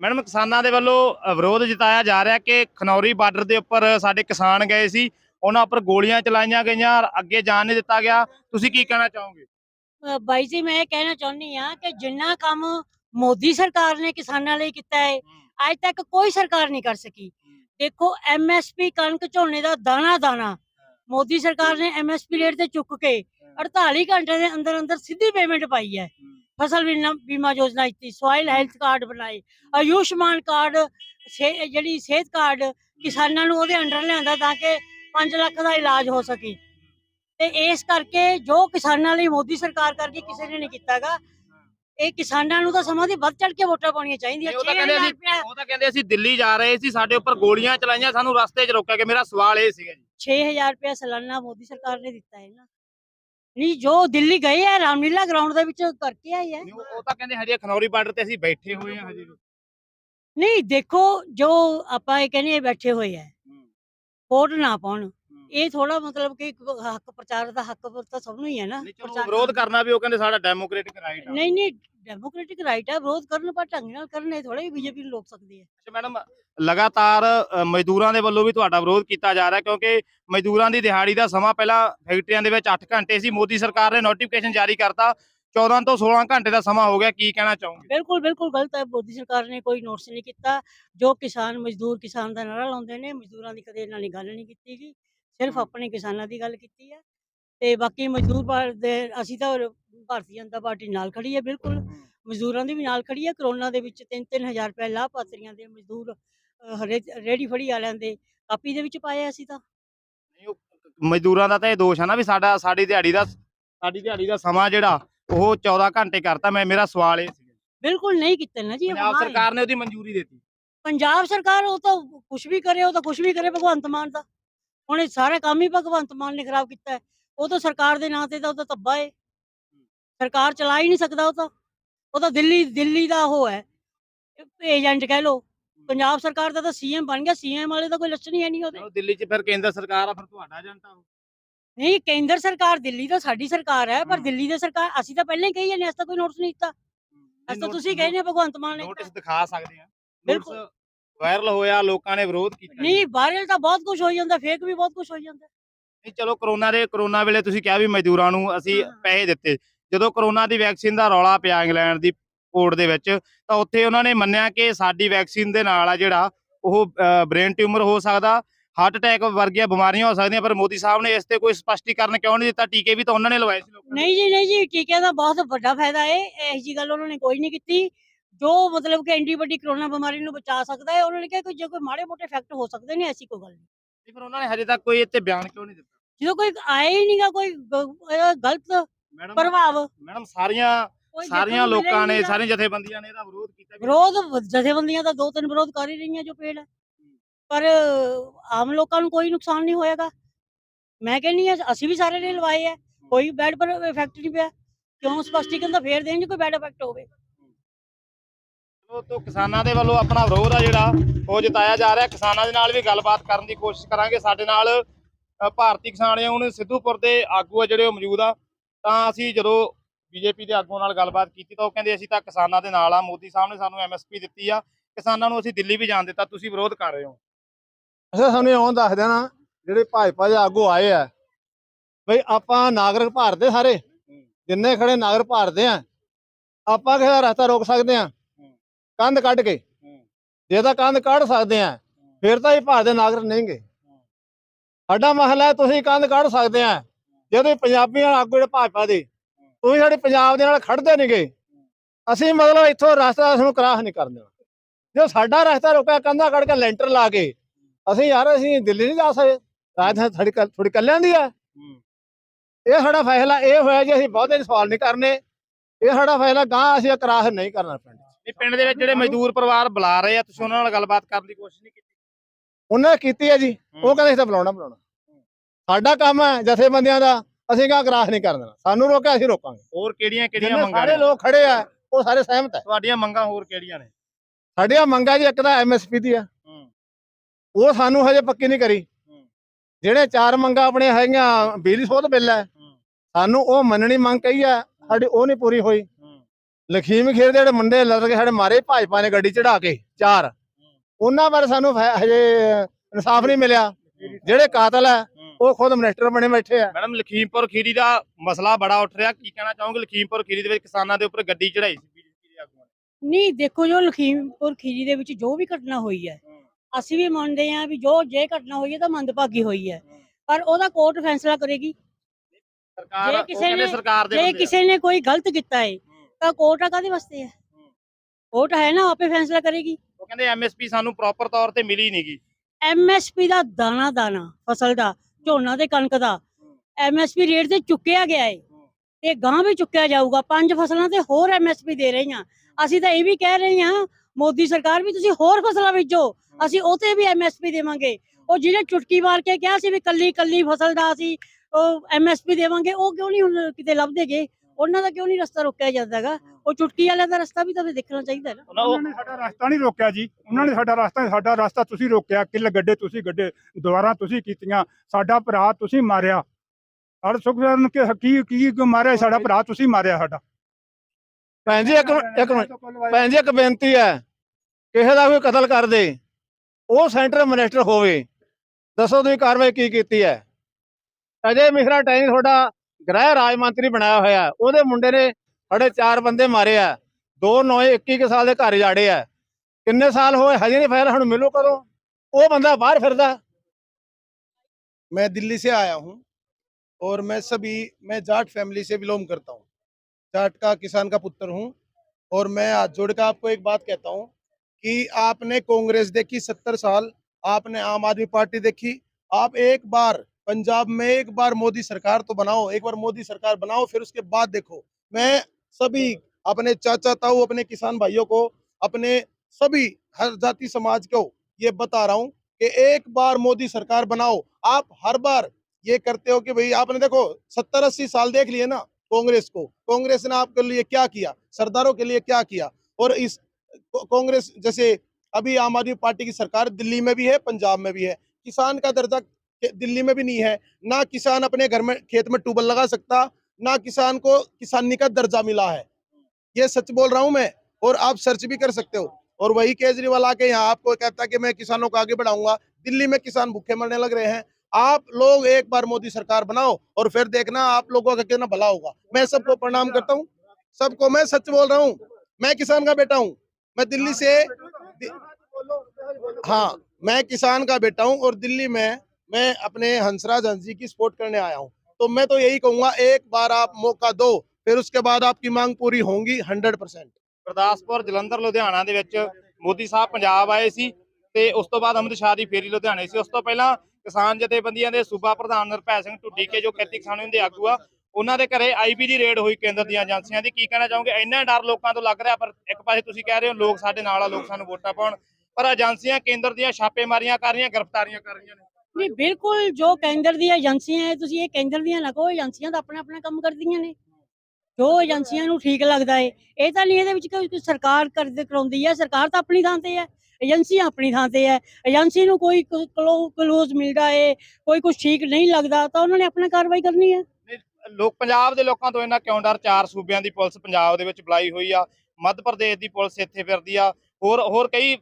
Madam ਕਿਸਾਨਾਂ ਦੇ ਵੱਲੋਂ ਵਿਰੋਧ ਜਤਾਇਆ ਜਾ ਰਿਹਾ ਕਿ ਖਨੌਰੀ ਬਾਰਡਰ ਦੇ ਉੱਪਰ ਸਾਡੇ ਕਿਸਾਨ ਗਏ ਸੀ ਉਹਨਾਂ ਉੱਪਰ ਗੋਲੀਆਂ ਚਲਾਈਆਂ ਗਈਆਂ ਅੱਗੇ ਜਾਣ ਨਹੀਂ ਦਿੱਤਾ ਗਿਆ। ਤੁਸੀਂ ਕੀ ਕਹਿਣਾ ਚਾਹੋਗੇ? ਬਾਈ ਜੀ ਮੈਂ ਇਹ ਕਹਿਣਾ ਚਾਹੁੰਦੀ ਆ ਕਿ ਜਿੰਨਾ ਕੰਮ ਮੋਦੀ ਸਰਕਾਰ ਨੇ ਕਿਸਾਨਾਂ ਲਈ ਕੀਤਾ ਹੈ ਅੱਜ ਤੱਕ ਕੋਈ ਸਰਕਾਰ ਨਹੀਂ ਕਰ ਸਕੀ। ਦੇਖੋ ਐਮਐਸਪੀ ਕਣਕ ਝੋਨੇ ਦਾ ਦਾਣਾ ਦਾਣਾ। ਮੋਦੀ ਸਰਕਾਰ ਨੇ ਐਮਐਸਪੀ ਰੇਟ ਤੇ ਚੁੱਕ ਕੇ 48 ਘੰਟੇ ਦੇ ਅੰਦਰ ਅੰਦਰ ਸਿੱਧੀ ਪੇਮੈਂਟ ਪਾਈ ਹੈ। ਫਸਲ ਬੀਮਾ ਬੀਮਾ ਯੋਜਨਾ ਦਿੱਤੀ ਸੋਇਲ ਹੈਲਥ ਕਾਰਡ ਬਣਾਏ ਆਯੁਸ਼ਮਾਨ ਕਾਰਡ ਜਿਹੜੀ ਸਿਹਤ ਕਾਰਡ ਕਿਸਾਨਾਂ ਨੂੰ ਉਹਦੇ ਅੰਡਰ ਲਿਆਂਦਾ ਤਾਂ ਕਿ 5 ਲੱਖ ਦਾ ਇਲਾਜ ਹੋ ਸਕੇ। ਤੇ ਇਸ ਕਰਕੇ ਜੋ ਕਿਸਾਨਾਂ ਲਈ ਮੋਦੀ ਸਰਕਾਰ ਕਰਕੇ ਕਿਸੇ ਨੇ ਨਹੀਂ ਕੀਤਾਗਾ ਇਹ ਕਿਸਾਨਾਂ ਨੂੰ ਤਾਂ ਸਮਾਂ ਦੀ ਵੱਧ ਚੜ ਕੇ ਵੋਟਾਂ ਪਾਉਣੀਆਂ ਚਾਹੀਦੀਆਂ। ਉਹ ਤਾਂ 6000 ਕਹਿੰਦੇ ਅਸੀਂ ਉਹ ਤਾਂ ਕਹਿੰਦੇ ਅਸੀਂ ਦਿੱਲੀ ਜਾ ਰਹੇ ਸੀ ਸਾਡੇ ਉੱਪਰ ਗੋਲੀਆਂ ਚਲਾਈਆਂ ਸਾਨੂੰ ਰਸਤੇ 'ਚ ਰੋਕਿਆ ਗਿਆ। ਮੇਰਾ ਸਵਾਲ ਇਹ ਸੀਗਾ ਜੀ। 6000 ਰੁਪਇਆ ਸਾਲਾਨਾ ਮੋਦੀ ਸਰਕਾਰ ਨੇ ਦਿੱਤਾ ਹੈ ਨਾ। ਨਹੀਂ ਜੋ ਦਿੱਲੀ ਗਏ ਆ ਰਾਮਲੀਲਾ ਗਰਾਊਂਡ ਦੇ ਵਿੱਚ ਕਰਕੇ ਆਏ ਆ। ਨਹੀਂ, ਉਹ ਉਹ ਤਾਂ ਕਹਿੰਦੇ ਹਜੇ ਖਨੌਰੀ ਬਾਰਡਰ ਤੇ ਅਸੀਂ ਬੈਠੇ ਹੋਏ ਹਾਂ ਹਜੇ। ਵੀ। ਨਹੀਂ ਦੇਖੋ ਜੋ ਆਪਾਂ ਇਹ ਕਹਿੰਦੇ ਆ ਬੈਠੇ ਹੋਏ ਆ। ਵੋਟ ਨਾ ਪਾਉਣ। ਇਹ ਥੋੜਾ ਮਤਲਬ ਕਿ ਹੱਕ ਪ੍ਰਚਾਰ ਦਾ ਹੱਕ ਤਾਂ ਸਭ ਨੂੰ ਹੀ ਹੈ ਨਾ ਵਿਰੋਧ ਕਰਨ ਵੀ ਉਹ ਕਹਿੰਦੇ ਸਾਡਾ ਡੈਮੋਕ੍ਰੈਟਿਕ ਰਾਈਟ ਆ। ਨਹੀਂ ਨਹੀਂ ਡੈਮੋਕ੍ਰੈਟਿਕ ਰਾਈਟ ਹੈ ਵਿਰੋਧ ਕਰਨ ਪਰ ਢੰਗ ਨਾਲ ਕਰਨ ਥੋੜਾ ਹੀ ਬੀਜੇਪੀ ਨੂੰ ਰੋਕ ਸਕਦੀ ਹੈ। ਅੱਛਾ ਮੈਡਮ ਲਗਾਤਾਰ ਮਜ਼ਦੂਰਾਂ ਦੇ ਵੱਲੋਂ ਵੀ ਤੁਹਾਡਾ ਵਿਰੋਧ ਕੀਤਾ ਜਾ ਰਿਹਾ ਕਿਉਂਕਿ ਮਜ਼ਦੂਰਾਂ ਦੀ ਦਿਹਾੜੀ ਦਾ ਸਮਾਂ ਪਹਿਲਾਂ ਫੈਕਟਰੀਆਂ ਦੇ ਵਿੱਚ 8 ਘੰਟੇ ਸੀ ਮੋਦੀ ਸਰਕਾਰ ਨੇ ਨੋਟੀਫਿਕੇਸ਼ਨ ਜਾਰੀ ਕਰਤਾ। 14 ਤੋਂ 16 ਘੰਟੇ ਦਾ ਸਮਾਂ ਹੋ ਗਿਆ ਕੀ ਕਹਿਣਾ ਚਾਹੋਗੇ? ਬਿਲਕੁਲ ਬਿਲਕੁਲ ਗਲਤ ਹੈ ਮੋਦੀ ਸਰਕਾਰ ਨੇ ਕੋਈ ਨੋਟਿਸ ਨਹੀਂ ਕੀਤਾ। ਜੋ ਕਿਸਾਨ ਮਜ਼ਦੂਰ ਕਿਸਾਨ ਦਾ ਨਾਰਾ ਲਾਉਂਦੇ ਨੇ ਮਜ਼ਦੂਰਾਂ ਦੀ ਕਦੇ ਇਹਨਾਂ ਨੇ ਗੱਲ ਨਹੀਂ ਕੀਤੀ ਗੀ ਸਿਰਫ। ਆਪਣੇ ਕਿਸਾਨਾਂ ਦੀ ਗੱਲ ਕੀਤੀ ਹੈ ਤੇ ਬਾਕੀ ਮਜ਼ਦੂਰ ਭਾਰਤ ਦੇ ਅਸੀਂ ਤਾਂ ਭਾਰਤੀ ਜਨਤਾ ਪਾਰਟੀ ਨਾਲ ਖੜੀ ਹੈ ਬਿਲਕੁਲ। ਮਜ਼ਦੂਰਾਂ ਦੀ ਵੀ ਨਾਲ ਖੜੀ ਹੈ ਕਰੋਨਾ ਦੇ ਵਿੱਚ 3-3000 ਰੁਪਏ ਲਾਭਪਾਤਰੀਆਂ ਦੇ ਮਜ਼ਦੂਰ ਰੇੜੀ ਫੜੀ ਵਾਲਿਆਂ ਦੇ ਕਾਪੀ ਦੇ ਵਿੱਚ ਪਾਏ ਅਸੀਂ ਤਾਂ। ਮਜ਼ਦੂਰਾਂ ਦਾ ਤਾਂ ਇਹ ਦੋਸ਼ ਹੈ ਨਾ ਵੀ ਸਾਡਾ ਸਾਡੀ ਦਿਹਾੜੀ ਦਾ ਸਾਡੀ ਦਿਹਾੜੀ ਦਾ ਸਮਾਂ ਜਿਹੜਾ ਉਹ 14 ਘੰਟੇ ਕਰਤਾ ਮੈਂ ਮੇਰਾ ਸਵਾਲ ਇਹ ਸੀ ਬਿਲਕੁਲ ਨਹੀਂ ਕੀਤੇ ਨਾ ਜੀ ਪੰਜਾਬ। ਸਰਕਾਰ ਨੇ ਉਹਦੀ ਮਨਜ਼ੂਰੀ ਦਿੱਤੀ। ਪੰਜਾਬ ਸਰਕਾਰ ਉਹ ਤਾਂ ਕੁਝ ਵੀ ਕਰੇ ਉਹ ਤਾਂ ਕੁਝ ਵੀ ਕਰੇ ਭਗਵੰਤ ਮਾਨ ਦਾ ਹੁਣ ਇਹ ਸਾਰਾ ਕੰਮ ਹੀ ਭਗਵੰਤ ਮਾਨ ਨੇ ਖਰਾਬ ਕੀਤਾ ਹੈ। ਉਹ ਤਾਂ ਸਰਕਾਰ ਦੇ ਨਾਂ ਤੇ ਤਾਂ ਉਹ ਤਾਂ ਧੱਬਾ ਏ। ਸਰਕਾਰ ਚਲਾ ਹੀ ਨਹੀਂ ਸਕਦਾ ਉਹ ਤਾਂ। ਉਹ ਤਾਂ ਦਿੱਲੀ ਦਿੱਲੀ ਦਾ ਉਹ ਹੈ। ਏਜੰਟ ਕਹਿ ਲੋ ਪੰਜਾਬ ਸਰਕਾਰ ਦਾ ਤਾਂ ਸੀਐਮ ਬਣ ਗਿਆ। ਸੀਐਮ ਵਾਲੇ ਦਾ ਕੋਈ ਲੱਛਣ ਹੀ ਹੈ ਨਹੀਂ ਉਹਦੇ। ਚਲੋ ਦਿੱਲੀ 'ਚ ਫਿਰ ਕੇਂਦਰ ਸਰਕਾਰ ਆ ਫਿਰ ਤੁਹਾਡਾ ਏਜੰਟ ਆ ਉਹ। ਨਹੀਂ ਕੇਂਦਰ ਸਰਕਾਰ ਦਿੱਲੀ ਤਾਂ ਸਾਡੀ ਸਰਕਾਰ ਹੈ ਪਰ ਹਮ। ਦਿੱਲੀ ਦੀ ਸਰਕਾਰ ਅਸੀਂ ਤਾਂ ਪਹਿਲਾਂ ਹੀ ਕਹੀ ਜਾਂਦੇ ਅਸੀਂ ਤਾਂ ਕੋਈ ਨੋਟਿਸ ਨਹੀਂ ਦਿੱਤਾ। ਅਸੀਂ ਤਾਂ ਤੁਸੀਂ ਕਹਿੰਦੇ ਭਗਵੰਤ ਮਾਨ ਨੇ ਨੋਟਿਸ ਦਿਖਾ ਸਕਦੇ ਆ ਬਿਲਕੁਲ। ਨੋਟਿਸ ਵਾਇਰਲ ਹੋਇਆ ਲੋਕਾਂ ਨੇ ਵਿਰੋਧ ਕੀਤਾ ਨਹੀਂ ਵਾਇਰਲ ਤਾਂ ਬਹੁਤ ਕੁਝ ਹੋਈ ਜਾਂਦਾ ਫੇਕ ਵੀ ਬਹੁਤ ਕੁਝ ਹੋਈ ਜਾਂਦਾ। ਨਹੀਂ ਚਲੋ ਕਰੋਨਾ ਦੇ ਕਰੋਨਾ ਵੇਲੇ ਤੁਸੀਂ ਕਿਹਾ ਵੀ ਮਜ਼ਦੂਰਾਂ ਨੂੰ ਅਸੀਂ ਹਾਂ। ਪੈਸੇ ਦਿੱਤੇ। ਜਦੋਂ ਕਰੋਨਾ ਦੀ ਵੈਕਸੀਨ ਦਾ ਰੌਲਾ ਪਿਆ ਇੰਗਲੈਂਡ ਦੀ ਕੋਰਟ ਦੇ ਵਿੱਚ ਤਾਂ ਉੱਥੇ ਉਹਨਾਂ ਨੇ ਮੰਨਿਆ ਕਿ ਸਾਡੀ ਵੈਕਸੀਨ ਦੇ ਨਾਲ ਆ ਜਿਹੜਾ ਉਹ ਬ੍ਰੇਨ ਟਿਊਮਰ ਹੋ ਸਕਦਾ ਹਾਰਟ ਅਟੈਕ ਵਰਗੀਆਂ ਬਿਮਾਰੀਆਂ ਹੋ ਸਕਦੀਆਂ ਪਰ ਮੋਦੀ ਸਾਹਿਬ ਨੇ ਇਸ ਤੇ ਕੋਈ ਸਪਸ਼ਟੀਕਰਨ ਕਿਉਂ ਨਹੀਂ ਦਿੱਤਾ? ਟੀਕੇ ਵੀ ਤਾਂ ਉਹਨਾਂ ਨੇ ਲਵਾਏ ਸੀ ਲੋਕਾਂ ਨੇ ਨਹੀਂ ਜੀ ਨਹੀਂ ਜੀ ਟੀਕੇ ਦਾ ਬਹੁਤ ਵੱਡਾ ਫਾਇਦਾ ਹੈ ਇਹੋ ਜੀ ਗੱਲ ਉਹਨਾਂ ਨੇ ਕੋਈ ਨਹੀਂ ਕੀਤੀ। ਜੋ ਮਤਲਬ ਕਿ ਐਂਟੀ ਵੱਡੀ ਕਰੋਨਾ ਬਿਮਾਰੀ ਨੂੰ ਬਚਾ ਸਕਦਾ ਹੈ ਉਹਨਾਂ ਨੇ ਕਿਹਾ ਕਿ ਜੇ ਕੋਈ ਮਾੜੇ ਮੋਟੇ ਇਫੈਕਟ ਹੋ ਸਕਦੇ ਨੇ ਐਸੀ ਕੋਈ ਗੱਲ ਨਹੀਂ। ਤੇ ਫਿਰ ਉਹਨਾਂ ਨੇ ਹਜੇ ਤੱਕ ਕੋਈ ਇੱਥੇ ਬਿਆਨ ਕਿਉਂ ਨਹੀਂ ਦਿੱਤਾ? ਜਦੋਂ ਕੋਈ ਆਇਆ ਹੀ ਨਹੀਂਗਾ ਕੋਈ ਗ- ਇਹਦਾ ਗਲਤ ਮੈਡਮ ਪ੍ਰਭਾਵ। ਮੈਡਮ ਸਾਰੀਆਂ ਕੋਈ ਦੇਖਣ ਸਾਰੀਆਂ ਨੂੰ ਮਿਲਿਆ ਹੀ ਲੋਕਾਂ ਨੇ। ਸਾਰੀਆਂ ਜਥੇਬੰਦੀਆਂ ਨੇ ਇਹਦਾ ਵਿਰੋਧ ਕੀਤਾ ਵੀ ਵਿਰੋਧ ਜਥੇਬੰਦੀਆਂ ਤਾਂ ਦੋ ਤਿੰਨ ਵਿਰੋਧ ਕਰ ਹੀ ਰਹੀਆਂ ਜੋ ਪੇੜ। ਹੈ ਪਰ ਆਮ ਲੋਕਾਂ ਨੂੰ ਕੋਈ ਨੁਕਸਾਨ ਨਹੀਂ ਹੋਏਗਾ ਮੈਂ ਕਹਿੰਨੀ ਆ ਅਸੀਂ ਵੀ ਸਾਰੇ ਨੇ ਲਵਾਏ ਆ ਕੋਈ ਬੈਡ ਪਰ ਇਫੈਕਟ ਨਹੀਂ ਪਿਆ। ਕਿਉਂ ਸਪਸ਼ਟੀਕਰਨ ਤਾਂ ਫੇਰ ਦੇਣ ਜੇ ਕੋਈ ਬੈਡ ਇਫੈਕਟ ਹੋਵੇ। ਤੋਂ ਕਿਸਾਨਾਂ ਦੇ ਵੱਲੋਂ ਆਪਣਾ ਵਿਰੋਧ ਆ ਜਿਹੜਾ ਉਹ ਜਤਾਇਆ ਜਾ ਰਿਹਾ। ਕਿਸਾਨਾਂ ਦੇ ਨਾਲ ਵੀ ਗੱਲਬਾਤ ਕਰਨ ਦੀ ਕੋਸ਼ਿਸ਼ ਕਰਾਂਗੇ। ਸਾਡੇ ਨਾਲ ਭਾਰਤੀ ਕਿਸਾਨ ਯੂਨੀਅਨ ਸਿੱਧੂਪੁਰ ਦੇ ਆਗੂ ਆ ਜਿਹੜੇ ਉਹ ਮੌਜੂਦ ਆ। ਤਾਂ ਅਸੀਂ ਜਦੋਂ ਬੀਜੇਪੀ ਦੇ ਆਗੂਆਂ ਨਾਲ ਗੱਲਬਾਤ ਕੀਤੀ ਤਾਂ ਉਹ ਕਹਿੰਦੇ ਅਸੀਂ ਤਾਂ ਕਿਸਾਨਾਂ ਦੇ ਨਾਲ ਆ। ਮੋਦੀ ਸਾਹਿਬ ਨੇ ਸਾਨੂੰ ਐਮਐਸਪੀ ਦਿੱਤੀ ਆ। ਕਿਸਾਨਾਂ ਨੂੰ ਅਸੀਂ ਦਿੱਲੀ ਵੀ ਜਾਣ ਦਿੱਤਾ। ਤੁਸੀਂ ਵਿਰੋਧ ਕਰ ਰਹੇ ਹੋ। ਅੱਛਾ ਸਾਨੂੰ ਇਉਂ ਦੱਸ ਦੇਣਾ ਜਿਹੜੇ ਭਾਜਪਾ ਦੇ ਆਗੂ ਆਏ ਆ ਬਈ ਆਪਾਂ ਨਾਗਰਿਕ ਭਾਰਤ ਦੇ ਸਾਰੇ ਜਿੰਨੇ ਖੜੇ ਨਾਗਰਿਕ ਭਾਰਤ ਦੇ ਆ ਆਪਾਂ ਦਾ ਰਸਤਾ ਰੋਕ ਸਕਦੇ ਆ? ਕੰਧ ਕੱਢ ਕੇ। ਜੇ ਤਾਂ ਕੰਧ ਕੱਢ ਸਕਦੇ ਆ ਫਿਰ ਤਾਂ ਇਹ ਭਾਰਤ ਦੇ ਨਾਗਰਿਕ ਨਹੀਂਗੇ ਸਾਡਾ ਮਸਲਾ ਹੈ ਤੁਸੀਂ ਕੰਧ ਕੱਢ ਸਕਦੇ ਆ। ਜੇ ਤੁਸੀਂ ਪੰਜਾਬੀਆਂ ਆਗੂ ਜਿਹੜੇ ਭਾਜਪਾ ਦੇ ਤੁਸੀਂ ਸਾਡੇ ਪੰਜਾਬ ਦੇ ਨਾਲ ਖੜਦੇ ਨਹੀਂਗੇ ਅਸੀਂ ਮਤਲਬ ਇੱਥੋਂ ਰਸਤਾ ਸਾਨੂੰ ਕਰਾਹ ਨਹੀਂ ਕਰਦੇ। ਜੇ ਸਾਡਾ ਰਸਤਾ ਰੁਕਿਆ ਕੰਧਾ ਕੱਢ ਕੇ ਲੈਂਟਰ ਲਾ ਕੇ ਅਸੀਂ ਯਾਰ ਅਸੀਂ ਦਿੱਲੀ ਨਹੀਂ ਜਾ ਸਕਦੇ। ਰਾਜਧਾਨੀ ਕੱਲ- ਥੋੜੀ ਕੱਲਿਆਂ ਦੀ ਆ। ਇਹ ਸਾਡਾ ਫੈਸਲਾ ਇਹ ਹੋਇਆ ਜੀ ਅਸੀਂ ਬਹੁਤੇ ਸਵਾਲ ਨਹੀਂ ਕਰਨੇ। ਇਹ ਸਾਡਾ ਫੈਸਲਾ ਗਾਂ ਅਸੀਂ ਇਕਰਾਰ ਨਹੀਂ ਕਰਨਾ ਪਿੰਡ। ਇਹ ਪਿੰਡ ਦੇ ਵਿੱਚ ਜਿਹੜੇ ਮਜ਼ਦੂਰ ਪਰਿਵਾਰ ਬੁਲਾ ਰਹੇ ਆ ਤੁਸੀਂ ਉਹਨਾਂ ਨਾਲ ਗੱਲਬਾਤ ਕਰਨ ਦੀ ਕੋਸ਼ਿਸ਼ ਨਹੀਂ ਕੀਤੀ? ਉਹਨਾਂ ਨੇ ਕੀਤੀ ਹੈ ਜੀ। ਉਹ ਕਹਿੰਦੇ ਅਸੀਂ ਤਾਂ ਬੁਲਾਉਣਾ ਬੁਲਾਉਣਾ। ਸਾਡਾ ਕੰਮ ਹੈ ਜਥੇਬੰਦੀਆਂ ਦਾ ਅਸੀਂ ਕਾ ਇਕਰਾਰ ਨਹੀਂ ਕਰਨਾ ਸਾਨੂੰ ਰੋਕਿਆ ਅਸੀਂ ਰੋਕਾਂਗੇ। ਹੋਰ ਕਿਹੜੀਆਂ ਕਿਹੜੀਆਂ ਮੰਗਾਂ ਸਾਰੇ ਲੋਕ ਖੜੇ ਆ ਉਹ ਸਾਰੇ ਸਹਿਮਤ ਹੈ। ਤੁਹਾਡੀਆਂ ਮੰਗਾਂ ਹੋਰ ਕਿਹੜੀਆਂ ਨੇ? ਸਾਡੀਆਂ ਮੰਗਾਂ ਜੀ ਇੱਕ ਤਾਂ ਐਮਐਸਪੀ ਦੀ ਆ। ਉਹ ਸਾਨੂੰ ਹਜੇ ਪੱਕੀ ਨਹੀਂ ਕਰੀ। ਜਿਹੜੇ ਚਾਰ ਮੰਗਾਂ ਆਪਣੇ ਹੈਗੀਆਂ ਬਿਜਲੀ ਸੋਧ ਬਿੱਲ ਹੈ। ਸਾਨੂੰ ਉਹ ਮੰਨਣੀ ਮੰਗ ਕਹੀ ਆ ਸਾਡੀ ਉਹ ਨਹੀਂ ਪੂਰੀ ਹੋਈ। ਲਖੀਮ ਖੇਰ ਦੇ ਜਿਹੜੇ ਮੁੰਡੇ ਲੱਦ ਕੇ ਸਾਡੇ ਮਾਰੇ ਭਾਜਪਾ ਨੇ ਗੱਡੀ ਚੜਾ ਕੇ ਚਾਰ। ਉਹਨਾਂ ਬਾਰੇ ਸਾਨੂੰ ਫੈ- ਹਜੇ ਇਨਸਾਫ ਨਹੀਂ ਮਿਲਿਆ। ਜਿਹੜੇ ਕਾਤਲ ਹੈ ਉਹ ਖੁਦ ਮਿਨਿਸਟਰ ਬਣੇ ਬੈਠੇ ਆ। ਮੈਡਮ ਲਖੀਮਪੁਰ ਖੀਰੀ ਦਾ ਮਸਲਾ ਬੜਾ ਉੱਠ ਰਿਹਾ। ਕੀ ਕਹਿਣਾ ਚਾਹੋਗੇ? ਲਖੀਮਪੁਰ ਖੀਰੀ ਦੇ ਵਿੱਚ ਕਿਸਾਨਾਂ ਦੇ ਉੱਪਰ ਗੱਡੀ ਚੜਾਈ ਸੀ ਬੀਜੇਪੀ ਦੇ ਆਗੂਆਂ ਨੇ। ਨਹੀਂ ਦੇਖੋ ਜੋ ਲਖੀਮਪੁਰ ਖੀਰੀ ਦੇ ਵਿੱਚ ਜੋ ਵੀ ਘਟਨਾ ਹੋਈ ਹੈ ਅਸੀਂ ਵੀ ਮੰਨਦੇ ਹਾਂ ਵੀ ਜੋ ਜੇ ਘਟਨਾ ਹੋਈ ਹੈ ਤਾਂ ਮੰਦਭਾਗੀ ਹੋਈ ਹੈ। ਪਰ ਉਹਦਾ ਕੋਰਟ ਫੈਸਲਾ ਕਰੇਗੀ। ਸਰਕਾਰ ਜੇ ਉਹ ਕਿਸੇ ਕਹਿੰਦੇ ਨੇ- ਸਰਕਾਰ ਦੇ ਜੇ ਬੰਦੇ ਆ। ਕਿਸੇ ਨੇ ਕੋਈ ਗਲਤ ਕੀਤਾ ਹੈ ਤਾਂ ਕੋਰਟ ਆ ਕਾਦੇ ਵਾਸਤੇ ਹੈ ਕੋਰਟ ਹੈ ਨਾ ਆਪੇ ਫੈਸਲਾ ਕਰੇਗੀ। ਉਹ ਕਹਿੰਦੇ ਐਮਐਸਪੀ ਸਾਨੂੰ ਪ੍ਰੋਪਰ ਤੌਰ ਤੇ ਮਿਲੀ ਨਹੀਂਗੀ ਐਮਐਸਪੀ ਦਾ ਦਾਣਾ ਦਾਣਾ ਫਸਲ ਦਾ ਝੋਨਾ ਤੇ ਕਣਕ ਦਾ। ਐਮਐਸਪੀ ਰੇਟ ਤੇ ਚੁੱਕਿਆ ਗਿਆ ਹੈ ਤੇ ਗਾਂ ਵੀ ਚੁੱਕਿਆ ਜਾਊਗਾ। ਪੰਜ ਫਸਲਾਂ ਤੇ ਹੋਰ ਐਮਐਸਪੀ ਦੇ ਰਹੇ ਹਾਂ। ਅਸੀਂ ਤਾਂ ਇਹ ਵੀ ਕਹਿ ਰਹੇ ਹਾਂ ਮੋਦੀ ਸਰਕਾਰ ਵੀ ਤੁਸੀਂ ਹੋਰ ਫਸਲਾਂ ਬੀਜੋ। ਅਸੀਂ ਉਹ ਤੇ ਵੀ ਐਮਐਸਪੀ ਦੇਵਾਂਗੇ। ਉਹ ਜਿਹਨੇ ਚੁਟਕੀ ਮਾਰ ਕੇ ਕਿਹਾ ਸੀ ਵੀ ਕੱਲੀ ਕੱਲੀ ਫਸਲ ਦਾ ਅਸੀਂ ਉਹ ਐਮਐਸਪੀ ਦੇਵਾਂਗੇ ਉਹ ਕਿਉਂ ਨਹੀਂ ਹੁਣ ਕਿਤੇ ਲੱਭਦੇਗੇ? ਉਹਨਾਂ ਦਾ ਕਿਉਂ ਨਹੀਂ ਰਸਤਾ ਰੋਕਿਆ ਜਾਂਦਾਗਾ? ਉਹ ਚੁਟਕੀ ਵਾਲਿਆਂ ਦਾ ਰਸਤਾ ਵੀ ਤਾਂ ਦੇਖਣਾ ਚਾਹੀਦਾ ਨਾ। ਉਹਨਾਂ ਉਹ ਉਹਨਾਂ ਨੇ ਸਾਡਾ ਰਸਤਾ ਨਹੀਂ ਰੋਕਿਆ ਜੀ। ਉਹਨਾਂ ਨੇ ਸਾਡਾ ਰਸਤਾ ਸਾਡਾ ਰਸਤਾ ਤੁਸੀਂ ਰੋਕਿਆ ਕਿੱਲ ਗੱਡੇ ਤੁਸੀਂ ਗੱਡੇ ਦੁਆਰਾ ਤੁਸੀਂ ਕੀਤੀਆਂ ਸਾਡਾ ਭਰਾ ਤੁਸੀਂ ਮਾਰਿਆ। ਹਰ ਸੁਖਰਨ ਕੇ ਕੀ ਕੀ ਮਾਰਿਆ ਸਾਡਾ ਭਰਾ ਤੁਸੀਂ ਮਾਰਿਆ ਸਾਡਾ। ਭੈਣ ਜੀ ਇੱਕ ਇੱਕ ਮਿੰਟ। ਭੈਣ ਜੀ ਇੱਕ ਬੇਨਤੀ ਹੈ। ਕਿਸੇ ਦਾ ਕੋਈ ਕਤਲ ਕਰ ਦੇ ਉਹ ਸੈਂਟਰ ਮਿਨਿਸਟਰ ਹੋਵੇ। ਦੱਸੋ ਤੁਸੀਂ ਕਾਰਵਾਈ ਕੀ ਕੀਤੀ ਹੈ। ਅਜੇ ਮਿਸ਼ਰਾ ਟੈਨੀ ਤੁਹਾਡਾ ਗ੍ਰਹਿ ਰਾਜ ਮੰਤਰੀ ਬਣਾਇਆ ਹੋਇਆ ਉਹਦੇ ਮੁੰਡੇ ਨੇ ਸਾਡੇ ਚਾਰ ਬੰਦੇ ਮਾਰੇ ਆ ਦੋ ਨੌ 21 ਕੁ ਸਾਲ ਦੇ ਘਰ ਜਾੜੇ ਆ ਕਿੰਨੇ ਸਾਲ ਹੋਏ ਹਜੇ ਨਹੀਂ ਫੈਲ ਹੁਣ ਮਿਲੂ ਕਦੋਂ ਉਹ ਬੰਦਾ ਬਾਹਰ ਫਿਰਦਾ मैं दिल्ली से आया हूँ और मैं सभी मैं जाट फैमिली से बिलोंग करता हूँ जाट का किसान का पुत्र हूँ और मैं हाथ जोड़ कर आपको एक बात कहता हूँ कि आपने कांग्रेस देखी सत्तर साल आपने आम आदमी पार्टी देखी आप एक बार पंजाब में एक बार मोदी सरकार तो बनाओ, एक बार मोदी सरकार बनाओ, फिर उसके बाद देखो। मैं सभी अपने चाचा ताऊ, अपने किसान भाइयों को, अपने सभी हर जाति समाज को ये बता रहा हूँ कि एक बार मोदी सरकार बनाओ। आप हर बार ये करते हो कि भाई आपने देखो, सत्तर अस्सी साल देख लिए ना कांग्रेस को। कांग्रेस ने आपके लिए क्या किया? सरदारों के लिए क्या किया? और इस कांग्रेस जैसे अभी आम आदमी पार्टी की सरकार दिल्ली में भी है, पंजाब में भी है। किसान का दर्जा दिल्ली में भी नहीं है। ना किसान अपने घर में, खेत में ट्यूबवेल लगा सकता, ना किसान को किसानी का दर्जा मिला है। ये सच बोल रहा हूँ मैं, और आप सर्च भी कर सकते हो। और वही केजरीवाल आके यहाँ आपको कहता है कि मैं किसानों को आगे बढ़ाऊँगा। दिल्ली में किसान भूखे मरने लग रहे हैं। आप लोग एक बार मोदी सरकार बनाओ और फिर देखना आप लोगों का कितना भला होगा। मैं सबको प्रणाम करता हूँ। सबको मैं सच बोल रहा हूँ, मैं किसान का बेटा हूँ। मैं दिल्ली से हाँ मैं किसान का बेटा हूँ और दिल्ली में मैं अपने हंसराज हंस जी की सपोर्ट करने आया हूँ तो मैं तो यही कहूंगा एक बार आप मौका दो फिर उसके बाद आपकी मांग पूरी होंगी हंड्रेड परसेंट ਗੁਰਦਾਸਪੁਰ ਜਲੰਧਰ ਲੁਧਿਆਣਾ ਦੇ ਵਿੱਚ ਮੋਦੀ ਸਾਹਿਬ ਪੰਜਾਬ ਆਏ ਸੀ ਤੇ ਉਸ ਤੋਂ ਬਾਅਦ ਅਮਰਿਤ ਸ਼ਾਹ ਦੀ ਫੇਰੀ ਲੁਧਿਆਣੇ ਸੀ ਉਸ ਤੋਂ ਪਹਿਲਾਂ ਕਿਸਾਨ ਜਥੇਬੰਦੀਆਂ ਦੇ ਸੂਬਾ ਪ੍ਰਧਾਨ ਨਿਰਭੈ ਸਿੰਘ ਢੁੱਡੀ ਕੇ ਜੋ ਖੇਤੀ ਕਿਸਾਨ ਯੂਨੀਅਨ ਦੇ ਆਗੂ ਆ ਉਹਨਾਂ ਦੇ ਘਰੇ ਆਈਬੀ ਦੀ ਰੇਡ ਹੋਈ ਕੇਂਦਰ ਦੀਆਂ ਏਜੰਸੀਆਂ ਦੀ ਕੀ ਕਹਿਣਾ ਚਾਹੋਗੇ ਇੰਨਾ ਡਰ ਲੋਕਾਂ ਤੋਂ ਲੱਗ ਰਿਹਾ ਪਰ ਇੱਕ ਪਾਸੇ ਤੁਸੀਂ ਕਹਿ ਰਹੇ ਹੋ ਲੋਕ ਸਾਡੇ ਨਾਲ ਆ ਲੋਕ ਸਾਨੂੰ ਵੋਟਾਂ ਪਾਉਣ ਪਰ ਏਜੰਸੀਆਂ ਕੇਂਦਰ ਦੀਆਂ ਛਾਪੇਮਾਰੀਆਂ ਕਰ ਰਹੀਆਂ ਗ੍ਰਿਫਤਾਰੀਆਂ ਕਰ ਰਹੀਆਂ ਨੇ ਨਹੀਂ, ਬਿਲਕੁਲ ਜੋ ਕੇਂਦਰ ਦੀਆਂ ਏਜੰਸੀਆਂ ਹੈ ਤੁਸੀਂ ਇਹ ਕੇਂਦਰ ਦੀਆਂ ਨਾ ਕਹੋ ਏਜੰਸੀਆਂ ਤਾਂ ਆਪਣਾ ਆਪਣਾ ਕੰਮ ਕਰਦੀਆਂ ਨੇ। ਜੋ ਏਜੰਸੀਆਂ ਨੂੰ ਠੀਕ ਲੱਗਦਾ ਹੈ ਇਹ ਤਾਂ ਨਹੀਂ ਇਹਦੇ ਵਿੱਚ ਕੋਈ ਸਰਕਾਰ ਕਰਦੇ ਕਰਾਉਂਦੀ ਹੈ ਸਰਕਾਰ ਤਾਂ ਆਪਣੀ ਥਾਂ ਤੇ ਹੈ ਏਜੰਸੀਆਂ ਆਪਣੀ ਥਾਂ ਤੇ ਹੈ ਏਜੰਸੀ ਨੂੰ ਕੋਈ ਕਲੋਜ਼ ਮਿਲਦਾ ਹੈ ਕੋਈ ਕੁਝ ਠੀਕ ਨਹੀਂ ਲੱਗਦਾ, ਤਾਂ ਉਹਨਾਂ ਨੇ ਆਪਣਾ ਕਾਰਵਾਈ ਕਰਨੀ ਹੈ ਲੋਕ, ਪੰਜਾਬ ਦੇ ਲੋਕਾਂ ਤੋਂ ਇਹਨਾਂ ਕਿਉਂ ਡਰ? ਚਾਰ ਸੂਬਿਆਂ ਦੀ ਪੁਲਿਸ ਪੰਜਾਬ ਦੇ ਵਿੱਚ ਬੁਲਾਈ ਹੋਈ ਆ, ਮੱਧ ਪ੍ਰਦੇਸ਼ ਦੀ ਪੁਲਿਸ ਇੱਥੇ ਫਿਰਦੀ ਆ ਹੋਰ ਹੋਰ ਕਈ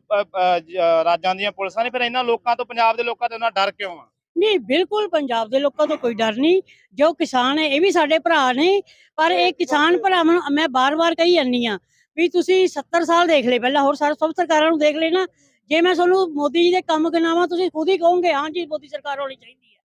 ਰਾਜਾਂ ਦੀਆਂ ਪੁਲਿਸਾਂ ਨੇ, ਫਿਰ ਇਹਨਾਂ ਲੋਕਾਂ ਤੋਂ, ਪੰਜਾਬ ਦੇ ਲੋਕਾਂ ਤੋਂ ਇਹਨਾਂ ਡਰ ਕਿਉਂ ਆ? ਨਹੀਂ, ਬਿਲਕੁਲ ਪੰਜਾਬ ਦੇ ਲੋਕਾਂ ਤੋਂ ਕੋਈ ਡਰ ਨਹੀਂ। ਜੋ ਕਿਸਾਨ ਹੈ, ਇਹ ਵੀ ਸਾਡੇ ਭਰਾ ਨੇ, ਪਰ ਇਹ ਕਿਸਾਨ ਭਰਾਵਾਂ ਨੂੰ ਮੈਂ ਬਾਰ-ਬਾਰ ਕਹੀ ਜਾਂਦੀ ਆ ਵੀ ਤੁਸੀਂ 70 ਸਾਲ ਦੇਖ ਲਏ, ਪਹਿਲਾਂ ਹੋਰ ਸਾਰੇ, ਸਭ ਸਰਕਾਰਾਂ ਨੂੰ ਦੇਖ ਲੈਣਾ। ਜੇ ਮੈਂ ਤੁਹਾਨੂੰ ਮੋਦੀ ਜੀ ਦੇ ਕੰਮ ਗਿਣਾਵਾਂ, ਤੁਸੀਂ ਖੁਦ ਹੀ ਕਹੋਗੇ, ਹਾਂ ਜੀ, ਮੋਦੀ ਸਰਕਾਰ ਹੋਣੀ ਚਾਹੀਦੀ ਹੈ।